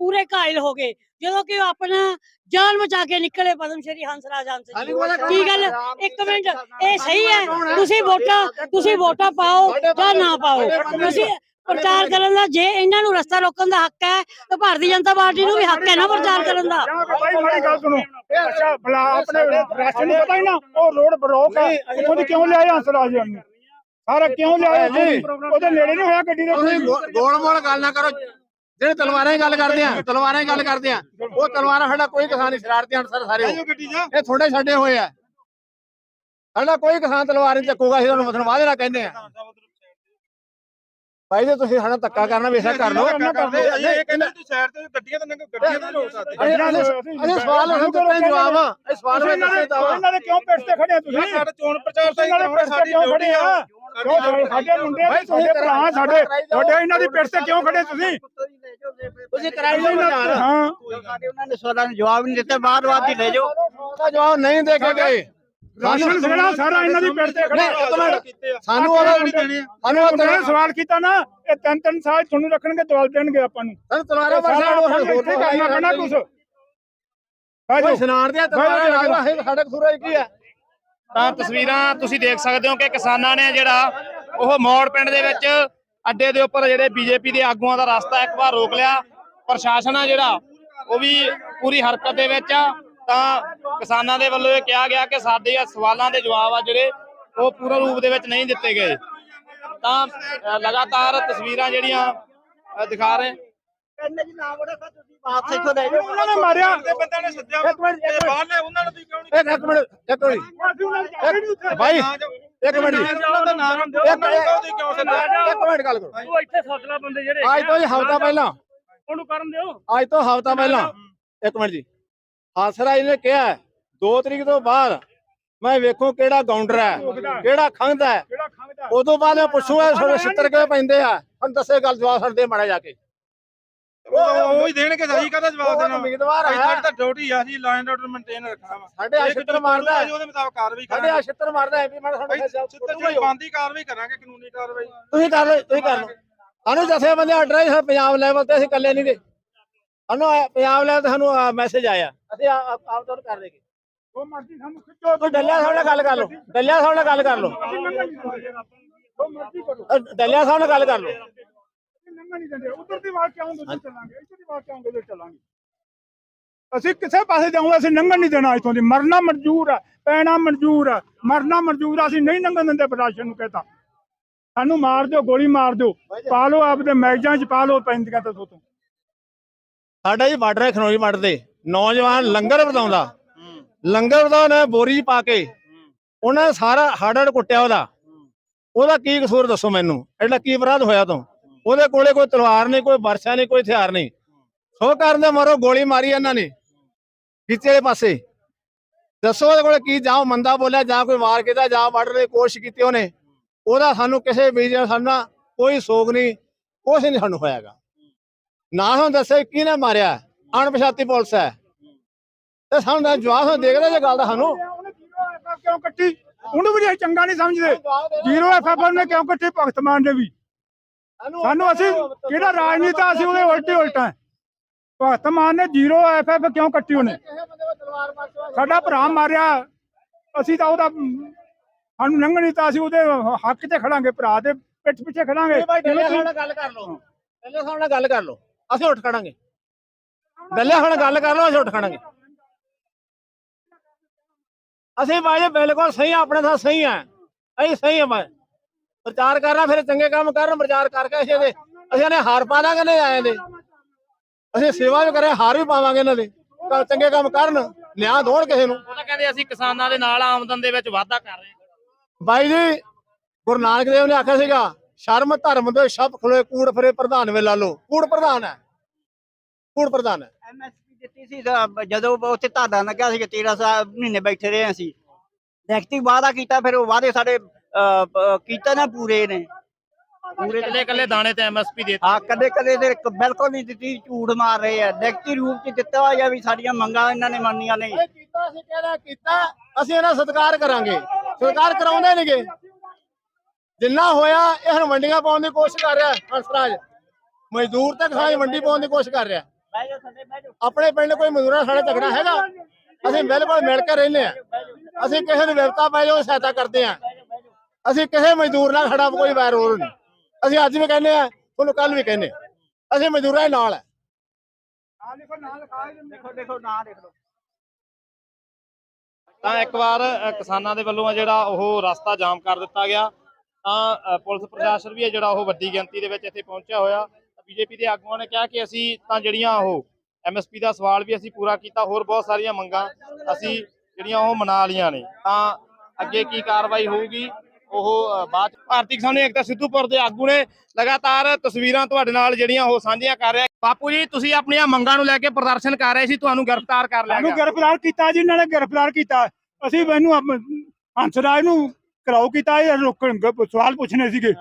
ਪੂਰੇ ਘਾਇਲ ਹੋ ਗਏ। ਜਦੋਂ ਕਿ ਉਹ ਆਪਣਾ ਜਾਨ ਬਚਾ ਕੇ ਨਿਕਲੇ ਪਦਮ ਸ਼੍ਰੀ ਹੰਸਰਾਜ ਹੰਸ ਜੀ। ਕੀ ਗੱਲ? ਇੱਕ ਮਿੰਟ ਇਹ ਸਹੀ ਹੈ? ਤੁਸੀਂ ਵੋਟਾਂ ਤੁਸੀਂ ਵੋਟਾਂ ਪਾਓ ਜਾਂ ਨਾ ਪਾਓ? ਤੁਸੀਂ ਪ੍ਰਚਾਰ ਕਰਨ ਦਾ ਜੇ ਇਹਨਾਂ ਨੂੰ ਰਸਤਾ ਰੋਕਣ ਦਾ ਹੱਕ ਹੈ ਤਾਂ ਭਾਰਤੀ ਜਨਤਾ ਪਾਰਟੀ ਨੂੰ ਵੀ ਹੱਕ ਹੈ ਨਾ ਪ੍ਰਚਾਰ ਕਰਨ ਦਾ। ਜਾਂ ਕਿ ਭਾਈ ਮਾੜੀ ਗੱਲ ਸੁਣੋ। ਇਹ ਅੱਛਾ ਬਲਾ ਆਪਣੇ ਰਾਸ਼ਨ ਨੂੰ ਪਤਾ ਹੀ ਨਾ ਉਹ ਰੋਡ ਬਲੌਕ ਹੈ। ਉੱਥੋਂ ਦੀ ਕਿਉਂ ਲਿਆਏ ਹੰਸਰਾਜ ਨੂੰ? ਸਾਰਾ ਕਿਉਂ ਲਿਆਏ ਦੀ? ਉਹਦੇ ਨੇੜੇ ਨਹੀਂ ਹੋਇਆ ਗੱਡੀ ਦੇ ਤੁਸੀਂ ਗੋਲ ਮੋਲ ਗੱਲ ਨਾ ਕਰੋ। ਜਿਹੜੇ ਤਲਵਾਰਾਂ ਦੀ ਗੱਲ ਕਰਦੇ ਆ ਤਲਵਾਰਾਂ ਦੀ ਗੱਲ ਕਰਦੇ ਆ ਉਹ ਤਲਵਾਰਾਂ ਸਾਡਾ ਕੋਈ ਕਿਸਾਨ ਨਹੀਂ ਸ਼ਰਾਰਤੀ ਅਨਸਰ ਸਾਰੇ। ਇਹ ਥੋੜੇ ਛੱਡੇ ਹੋਏ ਆ। ਸਾਡਾ ਕੋਈ ਕਿਸਾਨ ਤਲਵਾਰ ਨਹੀਂ ਚੱਕੂਗਾ ਅਸੀਂ ਤੁਹਾਨੂੰ ਵਾਦੇ ਨਾਲ ਕਹਿੰਦੇ ਆ। ਭਾਈ ਜੇ ਤੁਸੀਂ ਸਾਡਾ ਧੱਕਾ ਕਰਨਾ ਬੇਸ਼ੱਕ ਕਰ ਲਓ। ਇਹ ਕਹਿੰਦੇ ਸਾਈਡ ਤੇ ਗੱਡੀਆਂ ਤਾਂ ਨੰਗ ਗੱਡੀਆਂ ਤਾਂ ਰੋਕ ਸਕਦੇ ਅਸੀਂ ਸਵਾਲ ਹੁਣ ਦਿੱਤੇ ਜਵਾਬ ਆ? ਇਹ ਸਵਾਲ ਵਿੱਚ ਦੱਸੇ ਤਾਂ ਵਾ। ਇਹਨਾਂ ਦੇ ਕਿਉਂ ਪਿੱਛ ਤੇ ਖੜੇ ਆ ਤੁਸੀਂ? ਸਾਡਾ ਚੋਣ ਪ੍ਰਚਾਰ ਤੇ ਕਿਉਂ ਖੜੇ ਆ? ਕਿਉਂ ਸਾਡੇ- ਸਾਡੇ ਮੁੰਡੇ ਆ, ਸਾਡੇ ਭਰਾ ਸਾਡੇ ਤੁਹਾਡੇ ਇਹਨਾਂ ਦੀ ਪਿੱਛ ਤੇ ਕਿਉਂ ਖੜੇ ਤੁਸੀਂ? ਤੁਸੀਂ ਕਰਾਈ ਲਓ ਪ੍ਰਚਾਰ ਹਾਂ। ਸਾਡੇ ਉਹਨਾਂ ਨੇ ਸਵਾਲਾਂ ਨੂੰ ਜਵਾਬ ਨਹੀਂ ਦਿੱਤੇ ਬਾਅਦ ਬਾਅਦ ਹੀ ਲੈ ਜਾਓ। ਦਾ ਜਵਾਬ ਨਹੀਂ ਦੇ ਕੇ ਗਏ। ਰਾਸ਼ਨ ਸੇਣਾ ਸਾਰਾ ਇਹਨਾਂ ਦੀ ਪਿੱਛ ਤੇ ਖੜੇ। ਨਹੀਂ, ਇੱਕ ਮਿੰਟ। ਸਾਨੂੰ ਉਹਦਾ ਸਾਨੂੰ ਉਹ ਉਹਨਾਂ ਨੇ ਸਵਾਲ ਕੀਤਾ ਨਾ ਇਹ ਤਿੰਨ ਤਿੰਨ ਸਾਲ ਤੁਹਾਨੂੰ ਰੱਖਣਗੇ ਦਵਾਲ ਦੇਣਗੇ ਆਪਾਂ ਨੂੰ। ਸਾਰਾ ਸਾਨੂੰ ਇੱਥੇ ਕਰਨਾ ਪੈਣਾ ਕੁਛ ਨਾਲ ਸਾਡੇ ਕਸੂਰਾ ਕੀ ਆ ਤਾਂ ਤਸਵੀਰਾਂ ਤੁਸੀਂ ਦੇਖ ਸਕਦੇ ਹੋ ਕਿ ਕਿਸਾਨਾਂ ਨੇ ਜਿਹੜਾ ਉਹ ਮੌੜ ਪਿੰਡ ਦੇ ਵਿੱਚ ਅੱਡੇ ਦੇ ਉੱਪਰ ਜਿਹੜੇ ਬੀਜੇਪੀ ਦੇ ਆਗੂਆਂ ਦਾ ਰਸਤਾ ਇੱਕ ਵਾਰ ਰੋਕ ਲਿਆ। ਪ੍ਰਸ਼ਾਸਨ ਆ ਜਿਹੜਾ, ਉਹ ਵੀ ਪੂਰੀ ਹਰਕਤ ਦੇ ਵਿੱਚ ਆ। ਤਾਂ ਕਿਸਾਨਾਂ ਦੇ ਵੱਲੋਂ ਇਹ ਕਿਹਾ ਗਿਆ ਕਿ ਸਾਡੇ ਇਹ ਸਵਾਲਾਂ ਦੇ ਜਵਾਬ ਆ ਜਿਹੜੇ, ਉਹ ਪੂਰਨ ਰੂਪ ਦੇ ਵਿੱਚ ਨਹੀਂ ਦਿੱਤੇ ਗਏ। ਤਾਂ ਲਗਾਤਾਰ ਤਸਵੀਰਾਂ ਜਿਹੜੀਆਂ ਦਿਖਾ ਰਹੇ ਉਹਨਾਂ ਨੇ ਮਾਰਿਆ ਬੰਦਿਆਂ ਨੇ ਸੱਦਿਆ। ਇੱਕ ਮਿੰਟ ਇੱਕ ਮਿੰਟ। ਬਾਹਰ ਨੇ ਉਹਨਾਂ ਨੂੰ ਤੁਸੀਂ ਕਿਉਂ ਨਹੀਂ ਇੱਕ ਇੱਕ ਮਿੰਟ। ਇੱਕ ਮਿੰਟ ਭਾਈ ਇੱਕ ਮਿੰਟ। ਜੀ ਉਹਨਾਂ ਦਾ ਇੱਕ ਉਹਨਾਂ ਨੂੰ ਤੁਸੀਂ ਸੱਦਿਆ? ਇੱਕ ਮਿੰਟ ਗੱਲ ਕਰੋ। ਤੂੰ ਇੱਥੇ ਸੱਦ ਲੈ ਬੰਦੇ ਜਿਹੜੇ ਅੱਜ ਤੋਂ ਜੀ ਹਫ਼ਤਾ ਪਹਿਲਾਂ। ਉਹਨੂੰ ਕਰਨ ਦਿਓ। ਅੱਜ ਤੋਂ ਹਫ਼ਤਾ ਪਹਿਲਾਂ। ਇੱਕ ਮਿੰਟ ਜੀ। ਹਾਸਰਾ ਇਹਨੇ ਕਿਹਾ ਹੈ, ਦੋ ਤਰੀਕ ਤੋਂ ਬਾਅਦ ਮੈਂ ਵੇਖੋ ਕਿਹੜਾ ਗਾਉਂਡਰ ਹੈ ਕਿਹੜਾ ਖੰਗਦਾ ਹੈ? ਉਦੋਂ ਬਾਅਦ ਮੈਂ ਪੁੱਛੂਗਾ ਤੁਹਾਡੇ ਛਿੱਤਰ ਕਿਵੇਂ ਪੈਂਦੇ ਆ? ਹੁਣ ਦੱਸੇ ਗੱਲ ਜਵਾਬ ਸਾਡੇ ਮਾੜਾ ਜਾ ਕੇ। ਉਹ ਉਹ ਹੀ ਦੇਣਗੇ ਸਹੀ ਕਹਦਾ ਜਵਾਬ ਦੇਣਾ? ਉਮੀਦਵਾਰ ਹੈ ਸਾਡੀ ਤਾਂ ਡਿਊਟੀ ਆ ਜੀ ਲਾਈਨ ਆਰਡਰ ਮੇਨਟੇਨ ਰੱਖਣਾ ਵਾ। ਸਾਡੇ ਆ ਛਿੱਤਰ ਮਾਰਦਾ ਹੈ। ਉਹਦੇ ਮੁਤਾਬਕ ਕਾਰਵਾਈ ਸਾਡੇ ਕਰਾਂਗੇ। ਆ ਛਿੱਤਰ ਮਾਰਦਾ ਐਮਪੀ ਮੈਂ ਸਿੱਧਾ ਜਿਹੜੀ ਬੰਦੀ ਕਾਰਵਾਈ ਕਰਾਂਗੇ ਕਾਨੂੰਨੀ ਕਾਰਵਾਈ। ਤੁਸੀਂ ਕਰ ਲਓ ਤੁਸੀਂ ਕਰ ਲਓ। ਸਾਨੂੰ ਜਥੇ ਬੰਦੇ ਆਰਡਰ ਹੈ ਪੰਜਾਬ ਲੈਵਲ ਤੇ ਅਸੀਂ ਇਕੱਲੇ ਨਹੀਂ ਗਏ। ਸਾਨੂੰ ਪੰਜਾਬ ਲੈਵਲ ਤੇ ਸਾਨੂੰ ਮੈਸੇਜ ਆਇਆ। ਅਸੀਂ ਆ- ਆਪ ਤੁਹਾਨੂੰ ਕਰ ਦੇਗੇ। ਉਹ ਮਰਜ਼ੀ ਸਾਨੂੰ ਖਿੱਚੋ ਕੋਈ ਡੱਲਿਆ ਸਾਹਿਬ ਨਾਲ ਗੱਲ ਕਰ ਲਓ। ਡੱਲਿਆ ਸਾਹਿਬ ਨਾਲ ਗੱਲ ਕਰ ਲਓ। ਉਹ ਮਰਜ਼ੀ ਕਰੋ। ਡੱਲਿਆ ਸਾਹਿਬ ਨਾਲ ਗੱਲ ਕਰ ਲਓ। ਅਸੀਂ ਨੰਗਾ ਨਹੀਂ ਦਿੰਦੇ ਉਧਰ ਦੀ ਵਾਰ ਚਾਹੋਗੇ ਉਧਰ ਚੱਲਾਂਗੇ। ਇੱਧਰ ਦੀ ਵਾਰ ਚਾਹੋਗੇ ਉਧਰ ਚੱਲਾਂਗੇ। ਅਸੀਂ ਕਿਸੇ ਪਾਸੇ ਜਾਊਂਗੇ ਅਸੀਂ ਨੰਗਣ ਨਹੀਂ ਦੇਣਾ ਇਥੋਂ ਦੀ। ਮਰਨਾ ਮਨਜ਼ੂਰ ਹੈ ਪੈਣਾ ਮਨਜ਼ੂਰ ਹੈ ਮਰਨਾ ਮਨਜ਼ੂਰ ਹੈ ਅਸੀਂ ਨਹੀਂ ਨੰਗਣ ਦਿੰਦੇ ਪ੍ਰਸ਼ਾਸਨ ਨੂੰ ਕਹਤਾ। ਸਾਨੂੰ ਮਾਰ ਦਿਓ ਗੋਲੀ ਮਾਰ ਦਿਓ। ਪਾ ਲਓ ਆਪਦੇ ਮੈਗਜ਼ਾਂ 'ਚ ਪਾ ਲਓ ਪੈਂਦੀਆਂ ਤਾਂ ਤੋਂ ਸਾਡਾ ਜੀ ਬਾਰਡਰ ਹੈ ਖਨੌਰੀ ਬਾਰਡਰ ਦੇ। ਨੌਜਵਾਨ ਲੰਗਰ ਵਰਤਾਉਂਦਾ ਲੰਗਰ ਵਰਤਾਉਣ ਨੇ ਬੋਰੀ ਪਾ ਕੇ। ਉਹਨੇ ਸਾਰਾ ਹੜੜ ਕੁੱਟਿਆ ਉਹਦਾ। ਉਹਦਾ ਕੀ ਕਸੂਰ ਦੱਸੋ ਮੈਨੂੰ? ਐਡਾ ਕੀ ਅਪਰਾਧ ਹੋਇਆ ਤੋਂ? ਉਹਦੇ ਕੋਲੇ ਕੋਈ ਤਲਵਾਰ ਨਹੀਂ ਕੋਈ ਵਰਸ਼ਾ ਨਹੀਂ ਕੋਈ ਹਥਿਆਰ ਨਹੀਂ। ਸੋ ਕਰਨ ਦੇ ਮਾਰੋ ਗੋਲੀ ਮਾਰੀ ਇਹਨਾਂ ਨੇ। ਖਿੱਚੇ ਦੇ ਪਾਸੇ। ਦੱਸੋ ਉਹਦੇ ਕੋਲੇ ਕੀ ਜਾਂ ਮੰਦਾ ਬੋਲਿਆ ਜਾਂ ਕੋਈ ਵਾਰ ਕੀਤਾ ਜਾਂ ਬਾਰਡਰ ਦੀ ਕੋਸ਼ਿਸ਼ ਕੀਤੀ ਉਹਨੇ। ਉਹਦਾ ਸਾਨੂੰ ਕਿਸੇ ਵੀ ਸਾਡਾ ਕੋਈ ਸੋਗ ਨਹੀਂ ਕੁਛ ਨਹੀਂ ਸਾਨੂੰ ਹੋਇਆਗਾ। ਨਾ ਹੁਣ ਦੱਸੇ ਕਿਹਨੇ ਮਾਰਿਆ ਅਣਪਛਾਤੀ ਪੁਲਿਸ ਹੈ। ਤੇ ਸਾਨੂੰ ਤਾਂ ਜਵਾਬ ਹੁਣ ਦੇਖਦਾ ਜੇ ਗੱਲ ਦਾ ਸਾਨੂੰ। ਕਿਉਂ ਕੱਟੀ? ਉਹਨੂੰ ਵੀ ਚੰਗਾ ਨਹੀਂ ਸਮਝਦੇ। ਜ਼ੀਰੋ ਐਫ ਨੇ ਕਿਉਂ ਕੱਟੀ ਭਗਤ ਮਾਨ ਨੇ ਵੀ? ਸਾਨੂੰ ਅਸੀਂ ਕਿਹੜਾ ਰਾਜਨੀਤਾ ਅਸੀਂ ਉਹਦੇ ਉਲਟੇ ਉਲਟਾ। ਭਗਤ ਮਾਨ ਨੇ ਜ਼ੀਰੋ ਐਫ ਕਿਉਂ ਕੱਟੀ ਉਹਨੇ? ਸਾਡਾ ਭਰਾ ਮਾਰਿਆ। ਅਸੀਂ ਤਾਂ ਉਹਦਾ ਸਾਨੂੰ ਲੰਘਣੀ ਤਾਂ ਅਸੀਂ ਉਹਦੇ ਹੱਕ ਤੇ ਖੜਾਂਗੇ ਭਰਾ ਦੇ ਪਿੱਠ ਪਿੱਛੇ ਖੜਾਂਗੇ। ਨਾਲ ਗੱਲ ਕਰ ਲਓ। ਨਾਲ ਗੱਲ ਕਰ ਲਓ। ਅਸੀਂ ਉੱਠ ਖੜਾਂਗੇ। ਹੁਣ ਗੱਲ ਕਰ ਲਓ ਅਸੀਂ ਉੱਠ ਖੜਾਂਗੇ। ਅਸੀਂ ਬਾਜੇ ਬਿਲਕੁਲ ਸਹੀ ਆਪਣੇ ਸਾਥ ਸਹੀ ਆ। ਅਸੀਂ ਸਹੀ ਆ ਬਾਈ ਪ੍ਰਚਾਰ ਕਰਨਾ ਫਿਰ ਚੰਗੇ ਕੰਮ ਕਰਨ ਪ੍ਰਚਾਰ ਕਰਕੇ ਅਸੀਂ ਇਹਦੇ ਅਸੀਂ ਇਹਨੇ ਹਾਰ ਪਾ ਦਾਂਗੇ ਨਹੀਂ ਆਏ ਦੇ। ਅਸੀਂ ਸੇਵਾ ਵੀ ਕਰੇ ਹਾਰ ਵੀ ਪਾਵਾਂਗੇ ਇਹਨਾਂ ਦੇ। ਚੰਗੇ ਕੰਮ ਕਰਨ ਨਿਆਂ ਦੋਣ ਕਿਸੇ ਨੂੰ। ਉਹ ਤਾਂ ਕਹਿੰਦੇ ਅਸੀਂ ਕਿਸਾਨਾਂ ਦੇ ਨਾਲ ਆਮਦਨ ਦੇ ਵਿੱਚ ਵਾਧਾ ਕਰ ਰਹੇ ਹਾਂ। ਬਾਈ ਜੀ ਗੁਰੂ ਨਾਨਕ ਦੇਵ ਨੇ ਆਖਿਆ ਸੀਗਾ ਸ਼ਰਮ ਧਰਮ ਦੇ ਸ਼ਬ ਖਲੋਏ ਕੂੜ ਫਰੇ ਪ੍ਰਧਾਨ ਵੇ ਲਾ ਲੋ ਕੂੜ ਪ੍ਰਧਾਨ ਹੈ। ਕੂੜ ਪ੍ਰਧਾਨ ਹੈ। ਐਮਐਸਪੀ ਦਿੱਤੀ ਸੀ ਜਦੋਂ ਉੱਥੇ ਧਾਡਾ ਲੱਗਿਆ ਸੀ ਕਿ 13 ਸਾਲ ਮਹੀਨੇ ਬੈਠੇ ਰਹੇ ਅਸੀਂ। ਨੈਗੇਟਿਵ ਵਾਅਦਾ ਕੀਤਾ ਫਿਰ ਉਹ ਵਾਅਦੇ ਸਾਡੇ ਕੀਤਾ ਨਾ ਪੂਰੇ ਨੇ। ਪੂਰੇ ਇਕੱਲੇ ਇਕੱਲੇ ਦਾਣੇ ਤੇ ਐਮਐਸਪੀ ਦੇ ਹਾਂ ਕਦੇ ਕਦੇ ਤੇ ਇੱਕ ਬਿਲਕੁਲ ਨਹੀਂ ਦਿੱਤੀ ਝੂਠ ਮਾਰ ਰਹੇ ਆ। ਨੈਗੇਟਿਵ ਰੂਪ ਚ ਦਿੱਤਾ ਹੋਇਆ ਵੀ ਸਾਡੀਆਂ ਮੰਗਾਂ ਇਹਨਾਂ ਨੇ ਮੰਨੀਆਂ ਨਹੀਂ। ਕੀਤਾ ਅਸੀਂ ਕਹਿੰਦਾ ਕੀਤਾ ਅਸੀਂ ਇਹਨਾਂ ਸਤਿਕਾਰ ਕਰਾਂਗੇ। ਸਤਿਕਾਰ ਕਰਾਉਂਦੇ ਨਹੀਂਗੇ। ਜਿੰਨਾ ਹੋਇਆ ਇਹ ਹੁਣ ਮੰਡੀਆਂ ਪਾਉਣ ਦੀ ਕੋਸ਼ਿਸ਼ ਕਰ ਰਿਹਾ ਹੰਸਰਾਜ ਮਜ਼ਦੂਰ ਤੱਕ ਸਾਡੀ ਮੰਡੀ ਪਾਉਣ ਦੀ ਕੋਸ਼ਿਸ਼ ਕਰ ਰਿਹਾ। ਆਪਣੇ ਪਿੰਡ ਕੋਈ ਮਜ਼ਦੂਰਾਂ ਸਾਡੇ ਝਗੜਾ ਹੈਗਾ? ਅਸੀਂ ਬਿਲਕੁਲ ਮਿਲ ਕੇ ਰਹਿੰਦੇ ਆ। ਅਸੀਂ ਕਿਸੇ ਨੂੰ ਵਿਵਤਾ ਪੈ ਜਾਓ ਸਹਾਇਤਾ ਕਰਦੇ ਆ। ਅਸੀਂ ਕਿਸੇ ਮਜ਼ਦੂਰ ਨਾਲ ਸਾਡਾ ਕੋਈ ਵੈਰ ਹੋਰ ਨਹੀਂ। ਅਸੀਂ ਅੱਜ ਵੀ ਕਹਿੰਦੇ ਆ ਤੁਹਾਨੂੰ ਕੱਲ ਵੀ ਕਹਿੰਦੇ ਆ। ਅਸੀਂ ਮਜ਼ਦੂਰਾਂ ਦੇ ਨਾਲ ਆ। ਦੇਖੋ ਦੇਖੋ ਨਾ ਦੇਖ ਲਓ ਤਾਂ ਇੱਕ ਵਾਰ ਅ, ਕਿਸਾਨਾਂ ਦੇ ਵੱਲੋਂ ਆ ਜਿਹੜਾ ਉਹ ਰਸਤਾ ਜਾਮ ਕਰ ਦਿੱਤਾ ਗਿਆ। ਤਾਂ ਅ, ਪੁਲਿਸ ਪ੍ਰਸ਼ਾਸਨ ਵੀ ਹੈ ਜਿਹੜਾ ਉਹ ਵੱਡੀ ਗਿਣਤੀ ਦੇ ਵਿੱਚ ਇੱਥੇ ਪਹੁੰਚਿਆ ਹੋਇਆ। ਬੀਜੇਪੀ ਦੇ ਆਗੂਆਂ ਨੇ ਕਿਹਾ ਕਿ ਅਸੀਂ ਤਾਂ ਜਿਹੜੀਆਂ ਉਹ ਐਮਐਸਪੀ ਦਾ ਸਵਾਲ ਵੀ ਅਸੀਂ ਪੂਰਾ ਕੀਤਾ ਹੋਰ ਬਹੁਤ ਸਾਰੀਆਂ ਮੰਗਾਂ ਅਸੀਂ ਜਿਹੜੀਆਂ ਉਹ ਮਨਾ ਲੀਆਂ ਨੇ। ਤਾਂ ਅੱਗੇ ਕੀ ਕਾਰਵਾਈ ਹੋਊਗੀ? ਉਹ ਬਾਅਦ ਭਾਰਤੀ ਕਿਸਾਨ ਏਕਤਾ ਸਿੱਧੂਪੁਰ ਦੇ ਆਗੂ ਨੇ ਲਗਾਤਾਰ ਤਸਵੀਰਾਂ ਤੁਹਾਡੇ ਨਾਲ ਜਿਹੜੀਆਂ ਉਹ ਸਾਂਝੀਆਂ ਕਰ ਰਿਹਾ। ਬਾਪੂ ਜੀ ਤੁਸੀਂ ਆਪਣੀਆਂ ਮੰਗਾਂ ਨੂੰ ਲੈ ਕੇ ਪ੍ਰਦਰਸ਼ਨ ਕਰ ਰਹੇ ਸੀ ਤੁਹਾਨੂੰ ਗ੍ਰਿਫਤਾਰ ਕਰ ਲਿਆ ਗਿਆ। ਗ੍ਰਿਫਤਾਰ ਕੀਤਾ ਜੀ ਇਹਨਾਂ ਨੇ ਗ੍ਰਿਫਤਾਰ ਕੀਤਾ। ਅਸੀਂ ਮੈਨੂੰ ਹੰਸਰਾਜ ਨੂੰ ਕਰਾਓ ਕੀਤਾ ਇਹ ਰੋਕਣ ਸਵਾਲ ਪੁੱਛਣੇ ਸੀਗੇ।